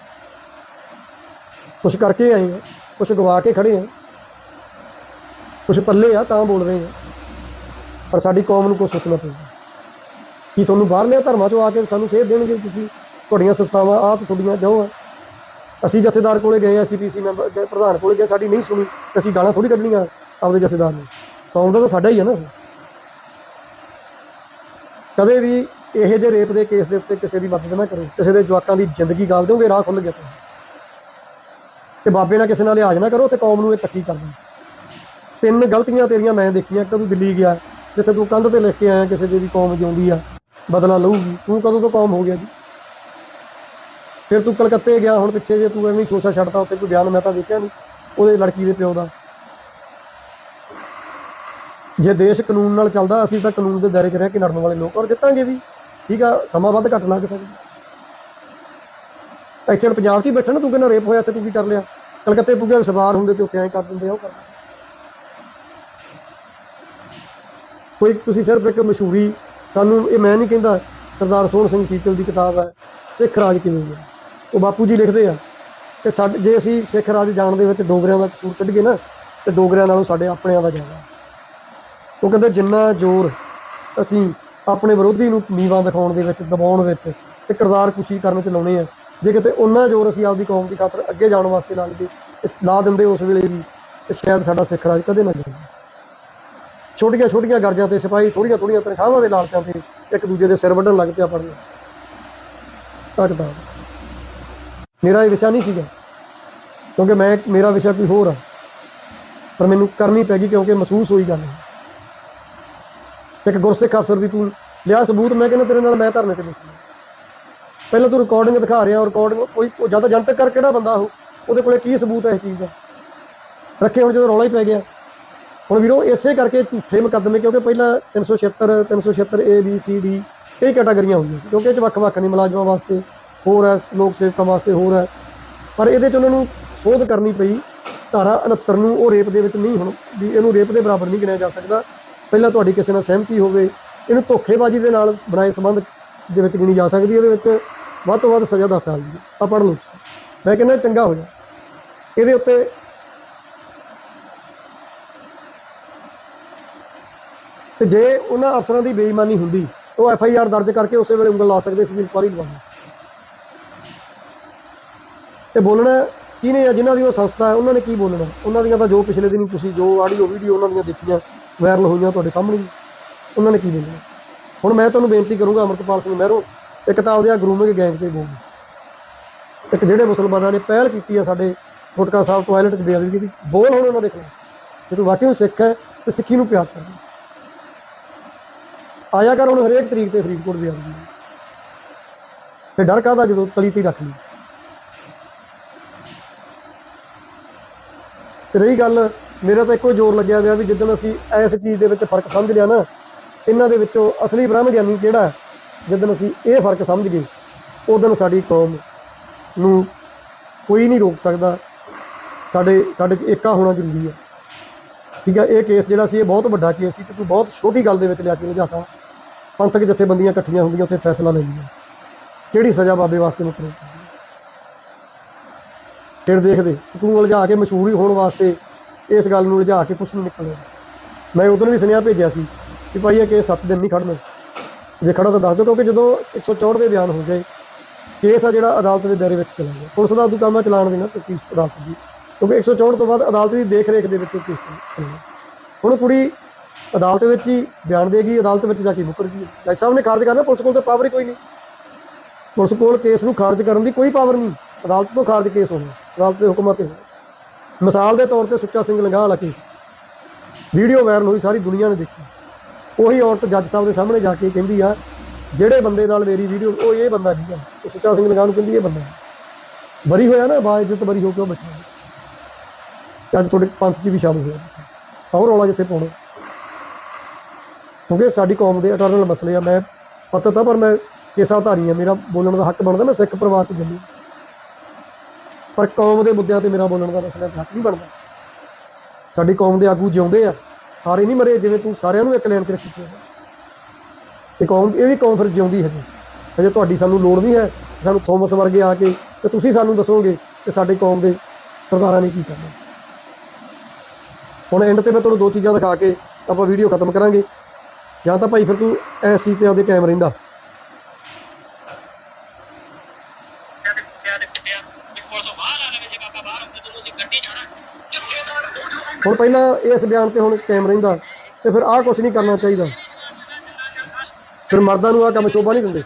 ਕੁਛ ਕਰਕੇ ਆਏ ਆ, ਕੁਛ ਗਵਾ ਕੇ ਖੜੇ ਆ। ਕੁਛ ਪੱਲੇ ਆ, ਤਾਂ ਬੋਲ ਰਹੇ ਆ। ਪਰ ਸਾਡੀ ਕੌਮ ਨੂੰ ਕੁਛ ਸੋਚਣਾ ਪਊਗਾ। ਕੀ ਤੁਹਾਨੂੰ ਬਾਹਰਲੇ ਧਰਮਾਂ 'ਚੋਂ ਆ ਕੇ ਸਾਨੂੰ ਸੇਧ ਦੇਣਗੇ ਤੁਸੀਂ ਤੁਹਾਡੀਆਂ ਸੰਸਥਾਵਾਂ ਆਹ ਤੇ ਤੁਹਾਡੀਆਂ ਜਾਓ ਆ? ਅਸੀਂ ਜਥੇਦਾਰ ਕੋਲੇ ਗਏ ਐਸਪੀਸੀ ਮੈਂਬਰ ਪ੍ਰਧਾਨ ਕੋਲੇ ਗਏ, ਸਾਡੀ ਨਹੀਂ ਸੁਣੀ, ਅਸੀਂ ਗਾਲਾਂ ਥੋੜੀ ਕੱਢਣੀਆਂ ਆਪਦੇ ਜਥੇਦਾਰ ਨੂੰ। ਕੌਮ ਦਾ ਤਾਂ ਸਾਡਾ ਹੀ ਹੈ ਨਾ। ਕਦੇ ਵੀ ਇਹੋ ਜਿਹੇ ਰੇਪ ਦੇ ਕੇਸ ਦੇ ਉੱਤੇ ਕਿਸੇ ਦੀ ਮਦਦ ਨਾ ਕਰੋ, ਕਿਸੇ ਦੇ ਜਵਾਕਾਂ ਦੀ ਜ਼ਿੰਦਗੀ ਗਾਲ ਦਿਓਗੇ ਰਾਹ ਖੁੱਲ ਗਿਆ ਤਾਂ ਤੇ ਬਾਬੇ ਨਾਲ ਕਿਸੇ ਨਾਲ ਲਿਹਾਜ਼ ਨਾ ਕਰੋ, ਤੇ ਕੌਮ ਨੂੰ ਇਹ ਇਕੱਠੀ ਕਰ ਦਿਓ। ਤਿੰਨ ਗਲਤੀਆਂ ਤੇਰੀਆਂ ਮੈਂ ਦੇਖੀਆਂ ਤਾਂ ਕਦੋਂ ਦਿੱਲੀ ਗਿਆ, ਜਿੱਥੇ ਤੂੰ ਕੰਧ ਤੇ ਲਿਖ ਕੇ ਆਇਆ, ਕਿਸੇ ਦੀ ਵੀ ਕੌਮ ਜਿਉਂਦੀ ਆ, ਬਦਲਾ ਲਊਗੀ। ਤੂੰ ਕਦੋਂ ਤੋਂ ਕੌਮ ਹੋ ਗਿਆ ਜੀ? ਫਿਰ ਤੂੰ ਕਲਕੱਤੇ ਗਿਆ, ਹੁਣ ਪਿੱਛੇ ਜੇ ਤੂੰ ਐਵੇਂ ਹੀ ਛੋਛਾ ਛੱਡਤਾ, ਉੱਥੇ ਕੋਈ ਬਿਆਨ ਮੈਂ ਤਾਂ ਵੇਖਿਆ ਨਹੀਂ, ਉਹਦੇ ਲੜਕੀ ਦੇ ਪਿਓ ਦਾ। ਜੇ ਦੇਸ਼ ਕਾਨੂੰਨ ਨਾਲ ਚੱਲਦਾ, ਅਸੀਂ ਤਾਂ ਕਾਨੂੰਨ ਦੇ ਦਾਇਰੇ 'ਚ ਰਹਿ ਕੇ ਲੜਨ ਵਾਲੇ ਲੋਕ ਔਰ ਜਿੱਤਾਂਗੇ ਵੀ। ਠੀਕ ਆ, ਸਮਾਂ ਵੱਧ ਘੱਟ ਲੱਗ ਸਕਦਾ ਇੱਥੇ ਹੁਣ ਪੰਜਾਬ 'ਚ ਹੀ ਬੈਠਾ ਨਾ ਤੂੰ ਕਹਿੰਦਾ ਰੇਪ ਹੋਇਆ ਇੱਥੇ ਤੂੰ ਕੀ ਕਰ ਲਿਆ? ਕਲਕੱਤੇ ਤੂੰ ਗਿਆ ਸਰਦਾਰ ਹੁੰਦੇ ਤੇ ਉੱਥੇ ਐਂ ਕਰ ਦਿੰਦੇ ਉਹ ਕਰ ਕੋਈ ਤੁਸੀਂ ਸਿਰਫ ਇੱਕ ਮਸ਼ਹੂਰੀ, ਸਾਨੂੰ ਇਹ ਮੈਂ ਨਹੀਂ ਕਹਿੰਦਾ, ਸਰਦਾਰ ਸੋਹਣ ਸਿੰਘ ਸੀਤਲ ਦੀ ਕਿਤਾਬ ਹੈ, ਸਿੱਖ ਰਾਜ ਕਿਵੇਂ ਹੈ ਉਹ ਬਾਪੂ ਜੀ ਲਿਖਦੇ ਆ ਕਿ ਸਾਡੇ, ਜੇ ਅਸੀਂ ਸਿੱਖ ਰਾਜ ਜਾਣ ਦੇ ਵਿੱਚ ਡੋਗਰਿਆਂ ਦਾ ਕਸੂਰ ਕੱਢੀਏ ਨਾ, ਤੇ ਡੋਗਰਿਆਂ ਨਾਲੋਂ ਸਾਡੇ ਆਪਣਿਆਂ ਦਾ ਜ਼ਿਆਦਾ। ਉਹ ਕਹਿੰਦੇ ਜਿੰਨਾ ਜ਼ੋਰ ਅਸੀਂ ਆਪਣੇ ਵਿਰੋਧੀ ਨੂੰ ਨੀਵਾਂ ਦਿਖਾਉਣ ਦੇ ਵਿੱਚ, ਦਬਾਉਣ ਵਿੱਚ ਤੇ ਕਿਰਦਾਰ ਕੁਸ਼ੀ ਕਰਨ ਚ ਲਾਉਣੇ ਆ। ਜੇ ਕਿਤੇ ਉਹਨਾਂ ਜ਼ੋਰ ਅਸੀਂ ਆਪਦੀ ਕੌਮ ਦੀ ਖਾਤਰ ਅੱਗੇ ਜਾਣ ਵਾਸਤੇ ਲਾ ਲਈਏ ਲਾ ਦਿੰਦੇ ਉਸ ਵੇਲੇ ਵੀ ਤੇ ਸ਼ਾਇਦ ਸਾਡਾ ਸਿੱਖ ਰਾਜ ਕਦੇ ਨਾ ਜਾਵੇ ਛੋਟੀਆਂ ਛੋਟੀਆਂ ਗਰਜਾਂ ਤੇ ਸਿਪਾਹੀ ਥੋੜੀਆਂ ਥੋੜੀਆਂ ਤਨਖਾਹਾਂ ਦੇ ਲਾਲਚਾਂ ਤੇ ਇੱਕ ਦੂਜੇ ਦੇ ਸਿਰ ਵੱਢਣ ਲੱਗ ਪਿਆ ਪੜਨ ਤੱਕਦਾ ਮੇਰਾ ਇਹ ਵਿਸ਼ਾ ਨਹੀਂ ਸੀਗਾ, ਕਿਉਂਕਿ ਮੈਂ ਮੇਰਾ ਵਿਸ਼ਾ ਕੋਈ ਹੋਰ ਆ। ਪਰ ਮੈਨੂੰ ਕਰਨੀ ਪੈ ਗਈ ਕਿਉਂਕਿ ਮਹਿਸੂਸ ਹੋਈ ਗੱਲ। ਇੱਕ ਗੁਰਸਿੱਖ ਅਫਸਰ ਦੀ ਤੂੰ ਲਿਆ ਸਬੂਤ, ਮੈਂ ਕਹਿੰਦਾ ਤੇਰੇ ਨਾਲ ਮੈਂ ਧਰਨੇ ਤੇ ਬੈਠੀ। ਪਹਿਲਾਂ ਤੂੰ ਰਿਕਾਰਡਿੰਗ ਦਿਖਾ ਰਿਹਾ ਰਿਕਾਰਡਿੰਗ ਕੋਈ ਜ਼ਿਆਦਾ ਜਨਤਕ ਕਰ ਕਿਹੜਾ ਬੰਦਾ ਉਹ, ਉਹਦੇ ਕੋਲੇ ਕੀ ਸਬੂਤ ਹੈ ਇਸ ਚੀਜ਼ ਦਾ? ਰੱਖੇ ਹੁਣ ਜਦੋਂ ਰੌਲਾ ਹੀ ਪੈ ਗਿਆ। ਹੁਣ ਵੀਰੋ, ਇਸੇ ਕਰਕੇ ਝੂਠੇ ਮੁਕੱਦਮੇ, ਕਿਉਂਕਿ ਪਹਿਲਾਂ 376 376 ਏ ਬੀ ਸੀ ਡੀ ਕਈ ਕੈਟਾਗਰੀਆਂ ਹੁੰਦੀਆਂ ਸੀ, ਕਿਉਂਕਿ ਇਹ 'ਚ ਵੱਖ-ਵੱਖ ਨੇ, ਮੁਲਾਜ਼ਮਾਂ ਵਾਸਤੇ ਹੋਰ ਹੈ, ਲੋਕ ਸੇਵਕਾਂ ਵਾਸਤੇ ਹੋਰ ਹੈ। ਪਰ ਇਹਦੇ 'ਚ ਉਹਨਾਂ ਨੂੰ ਸੋਧ ਕਰਨੀ ਪਈ, ਧਾਰਾ 69 ਨੂੰ ਉਹ ਰੇਪ ਦੇ ਵਿੱਚ ਨਹੀਂ ਹੁਣ, ਵੀ ਇਹਨੂੰ ਰੇਪ ਦੇ ਬਰਾਬਰ ਨਹੀਂ ਗਿਣਿਆ ਜਾ ਸਕਦਾ। ਪਹਿਲਾਂ ਤੁਹਾਡੀ ਕਿਸੇ ਨਾਲ ਸਹਿਮਤੀ ਹੋਵੇ, ਇਹਨੂੰ ਧੋਖੇਬਾਜ਼ੀ ਦੇ ਨਾਲ ਬਣਾਏ ਸੰਬੰਧ ਦੇ ਵਿੱਚ ਗਿਣੀ ਜਾ ਸਕਦੀ ਇਹਦੇ ਵਿੱਚ ਵੱਧ ਤੋਂ ਵੱਧ ਸਜ਼ਾ 10 ਸਾਲ ਦੀ ਆ ਪੜ੍ਹ ਲਓ ਤੁਸੀਂ। ਮੈਂ ਕਹਿੰਦਾ ਚੰਗਾ ਹੋ ਜਾ ਇਹਦੇ ਉੱਤੇ ਤੇ ਜੇ ਉਹਨਾਂ ਅਫਸਰਾਂ ਦੀ ਬੇਈਮਾਨੀ ਹੁੰਦੀ, ਉਹ ਐਫ ਆਈ ਆਰ ਦਰਜ ਕਰਕੇ ਉਸੇ ਵੇਲੇ ਉਂਗਲ ਲਾ ਸਕਦੇ ਸੀ ਵੀ ਇਨਕੁਆਰੀ ਲਵਾਉਣੀ ਤੇ ਬੋਲਣਾ ਕਿਹਨੇ ਆ ਜਿਨ੍ਹਾਂ ਦੀ ਉਹ ਸੰਸਥਾ ਹੈ, ਉਹਨਾਂ ਨੇ ਕੀ ਬੋਲਣਾ? ਉਹਨਾਂ ਦੀਆਂ ਤਾਂ ਜੋ ਪਿਛਲੇ ਦਿਨੀ ਤੁਸੀਂ ਜੋ ਆਡੀਓ, ਵੀਡੀਓ ਉਹਨਾਂ ਦੀਆਂ ਦੇਖੀਆਂ ਵਾਇਰਲ ਹੋਈਆਂ ਤੁਹਾਡੇ ਸਾਹਮਣੇ ਹੀ, ਉਹਨਾਂ ਨੇ ਕੀ ਬੋਲਿਆ? ਹੁਣ ਮੈਂ ਤੁਹਾਨੂੰ ਬੇਨਤੀ ਕਰੂੰਗਾ ਅਮਰਤਪਾਲ ਸਿੰਘ ਮਹਿਰੋ ਇੱਕ ਤਾਂ ਉਹਦੇ ਆ ਗਰੂਮਿੰਗ ਗੈਂਗ ਤੇ ਬੋਲ ਇੱਕ ਜਿਹੜੇ ਮੁਸਲਮਾਨਾਂ ਨੇ ਪਹਿਲ ਕੀਤੀ ਆ ਸਾਡੇ ਗੁਟਕਾ ਸਾਹਿਬ ਟਾਇਲਟ 'ਚ ਬੇਅਦਬੀ ਕੀਤੀ ਬੋਲ ਹੁਣ ਉਹਨਾਂ ਦੇ ਖਿਲਾਫ। ਜੇ ਤੂੰ ਵਾਕਈ ਸਿੱਖ ਹੈ ਤੇ ਸਿੱਖੀ ਨੂੰ ਪਿਆਰ ਕਰ ਆਇਆ ਕਰ ਹੁਣ ਹਰੇਕ ਤਰੀਕ ਤੇ ਫਰੀਦਕੋਟ ਬੇਅਦਬੀ। ਤੇ ਡਰ ਕਾਹਦਾ ਜਦੋਂ ਤਲੀ ਤੇ ਹੀ ਰੱਖ ਲਈ। ਤੇ ਰਹੀ ਗੱਲ ਮੇਰਾ ਤਾਂ ਇੱਕੋ ਜ਼ੋਰ ਲੱਗਿਆ ਹੋਇਆ ਵੀ ਜਿੱਦਣ ਅਸੀਂ ਇਸ ਚੀਜ਼ ਦੇ ਵਿੱਚ ਫ਼ਰਕ ਸਮਝ ਲਿਆ ਨਾ, ਇਹਨਾਂ ਦੇ ਵਿੱਚੋਂ ਅਸਲੀ ਬ੍ਰਹਮ ਗਿਆਨੀ ਕਿਹੜਾ ਜਿੱਦਣ ਅਸੀਂ ਇਹ ਫ਼ਰਕ ਸਮਝ ਗਏ ਉਦੋਂ ਸਾਡੀ ਕੌਮ ਨੂੰ ਕੋਈ ਨਹੀਂ ਰੋਕ ਸਕਦਾ। ਸਾਡੇ ਸਾਡੇ 'ਚ ਏਕਾ ਹੋਣਾ ਜ਼ਰੂਰੀ ਹੈ। ਠੀਕ ਹੈ, ਇਹ ਕੇਸ ਜਿਹੜਾ ਸੀ, ਇਹ ਬਹੁਤ ਵੱਡਾ ਕੇਸ ਸੀ ਤੇ ਕੋਈ ਬਹੁਤ ਛੋਟੀ ਗੱਲ ਦੇ ਵਿੱਚ ਲਿਆ ਕੇ ਲਿਜਾਤਾ ਪੰਥਕ ਜਥੇਬੰਦੀਆਂ ਇਕੱਠੀਆਂ ਹੁੰਦੀਆਂ, ਉੱਥੇ ਫੈਸਲਾ ਲੈਂਦੀਆਂ। ਕਿਹੜੀ ਸਜ਼ਾ ਬਾਬੇ ਵਾਸਤੇ ਮੁਕਰੇ ਫਿਰ ਦੇਖਦੇ, ਤੂੰ ਉਲਝਾ ਕੇ ਮਸ਼ਹੂਰੀ ਹੋਣ ਵਾਸਤੇ ਇਸ ਗੱਲ ਨੂੰ ਉਲਝਾ ਕੇ ਕੁਛ ਨਹੀਂ ਨਿਕਲਿਆ। ਮੈਂ ਉਦੋਂ ਵੀ ਸੁਨੇਹਾ ਭੇਜਿਆ ਸੀ ਕਿ ਭਾਈ ਇਹ ਕੇਸ 7 ਦਿਨ ਨਹੀਂ ਖੜਨਾ। ਜੇ ਖੜਾ ਤਾਂ ਦੱਸ ਦਿਓ ਕਿਉਂਕਿ ਜਦੋਂ 164 ਦੇ ਬਿਆਨ ਹੋ ਗਏ, ਕੇਸ ਆ ਜਿਹੜਾ ਅਦਾਲਤ ਦੇ ਦਾਇਰੇ ਵਿੱਚ ਚਲਾ ਗਿਆ ਪੁਲਿਸ ਦਾ ਉਦੋਂ ਕੰਮ ਹੈ ਚਲਾਣ ਦੇਣਾ ਕੇਸ ਅਦਾਲਤ ਦੀ। ਕਿਉਂਕਿ 164 ਤੋਂ ਬਾਅਦ ਅਦਾਲਤ ਦੀ ਦੇਖ ਰੇਖ ਦੇ ਵਿੱਚ ਉਹ ਕੇਸ ਚੱਲਣਾ ਹੁਣ ਕੁੜੀ ਅਦਾਲਤ ਵਿੱਚ ਹੀ ਬਿਆਨ ਦੇਗੀ ਅਦਾਲਤ ਵਿੱਚ ਜਾ ਕੇ ਮੁਕਰ ਗਈ। ਜੱਜ ਸਾਹਿਬ ਨੇ ਖਾਰਜ ਕਰਨਾ, ਪੁਲਿਸ ਕੋਲ ਤਾਂ ਪਾਵਰ ਹੀ ਕੋਈ ਨਹੀਂ। ਪੁਲਿਸ ਕੋਲ ਕੇਸ ਨੂੰ ਖਾਰਜ ਕਰਨ ਦੀ ਕੋਈ ਪਾਵਰ ਨਹੀਂ। ਅਦਾਲਤ ਤੋਂ ਖਾਰਜ ਕੇਸ ਹੋਣਾ ਅਦਾਲਤ ਦੇ ਹੁਕਮਾਂ ਤੇ ਹੋਣਾ ਮਿਸਾਲ ਦੇ ਤੌਰ ਤੇ ਸੁੱਚਾ ਸਿੰਘ ਲੰਗਾਹ ਵਾਲਾ ਕੇਸ। ਵੀਡੀਓ ਵਾਇਰਲ ਹੋਈ, ਸਾਰੀ ਦੁਨੀਆ ਨੇ ਦੇਖੀ। ਉਹੀ ਔਰਤ ਜੱਜ ਸਾਹਿਬ ਦੇ ਸਾਹਮਣੇ ਜਾ ਕੇ ਕਹਿੰਦੀ ਆ, ਜਿਹੜੇ ਬੰਦੇ ਨਾਲ ਮੇਰੀ ਵੀਡੀਓ, ਉਹ ਇਹ ਬੰਦਾ ਨਹੀਂ ਆ। ਉਹ ਸੁੱਚਾ ਸਿੰਘ ਲੰਗਾਹ ਨੂੰ ਕਹਿੰਦੀ ਇਹ ਬੰਦਾ ਬਰੀ ਹੋਇਆ ਨਾ ਬਾਇਜ਼ਤ ਬਰੀ ਹੋ ਕੇ ਉਹ ਬੈਠਾ। ਹੈ। ਅੱਜ ਤੁਹਾਡੇ ਪੰਥ 'ਚ ਵੀ ਸ਼ਾਮਲ ਹੋਇਆ। ਆਹ ਰੌਲਾ ਜਿੱਥੇ ਪਾਉਣਾ। ਕਿਉਂਕਿ ਸਾਡੀ ਕੌਮ ਦੇ ਅਟਰਨਲ ਮਸਲੇ ਆ। ਮੈਂ ਪਤਾ ਤਾਂ ਪਰ ਮੈਂ ਕੇਸਾ ਧਾਰੀ ਆ। ਮੇਰਾ ਬੋਲਣ ਦਾ ਹੱਕ ਬਣਦਾ, ਮੈਂ ਸਿੱਖ ਪਰਿਵਾਰ 'ਚ ਜੰਮੀ। ਪਰ ਕੌਮ ਦੇ ਮੁੱਦਿਆਂ ਤੇ ਮੇਰਾ ਬੋਲਣ ਦਾ ਮਸਲਾ ਹੱਕ ਨਹੀਂ ਬਣਦਾ। ਸਾਡੀ ਕੌਮ ਦੇ ਆਗੂ ਜਿਉਂਦੇ ਆ, ਸਾਰੇ ਨਹੀਂ ਮਰੇ ਜਿਵੇਂ ਤੂੰ ਸਾਰਿਆਂ ਨੂੰ ਇੱਕ ਲਾਈਨ 'ਚ ਰੱਖੀ ਪਿਆ ਤੇ ਕੌਮ, ਇਹ ਵੀ ਕੌਮ ਫਿਰ ਜਿਉਂਦੀ ਹੈ ਹਜੇ ਤੁਹਾਡੀ ਸਾਨੂੰ ਲੋੜ ਨਹੀਂ ਹੈ ਸਾਨੂੰ ਥੋਮਸ ਵਰਗੇ ਆ ਕੇ ਤੇ ਤੁਸੀਂ ਸਾਨੂੰ ਦੱਸੋਗੇ ਕਿ ਸਾਡੇ ਕੌਮ ਦੇ ਸਰਦਾਰਾਂ ਨੇ ਕੀ ਕਰਨਾ। ਹੁਣ ਐਂਡ ਤੇ ਮੈਂ ਤੁਹਾਨੂੰ ਦੋ ਚੀਜ਼ਾਂ ਦਿਖਾ ਕੇ ਆਪਾਂ ਵੀਡੀਓ ਖਤਮ ਕਰਾਂਗੇ। ਜਾਂ ਤਾਂ ਭਾਈ ਫਿਰ ਤੂੰ ਐਸ ਚੀਜ਼ ਤੇ ਆਪਦੇ ਕਾਇਮ ਰਹਿੰਦਾ ਕੁੱਟਿਆ ਤੇ ਕੁੱਟਿਆ ਤੇ ਕੁੱਟਿਆ ਤੇ ਪੁਲਿਸ ਬਾਹਰ ਆ ਲਵੇ ਜੇ ਬਾਬਾ ਬਾਹਰ ਹੁੰਦੇ ਤੈਨੂੰ ਅਸੀਂ ਗੱਡੀ ਜਾਣਾ ਹੁਣ ਪਹਿਲਾਂ ਇਸ ਬਿਆਨ ਤੇ ਹੁਣ ਕਾਇਮ ਰਹਿੰਦਾ ਤੇ ਫਿਰ ਆਹ ਕੁਝ ਨਹੀਂ ਕਰਨਾ ਚਾਹੀਦਾ। ਫਿਰ ਮਰਦਾਂ ਨੂੰ ਆਹ ਕੰਮ ਸ਼ੋਭਾ ਨਹੀਂ ਦਿੰਦੇ।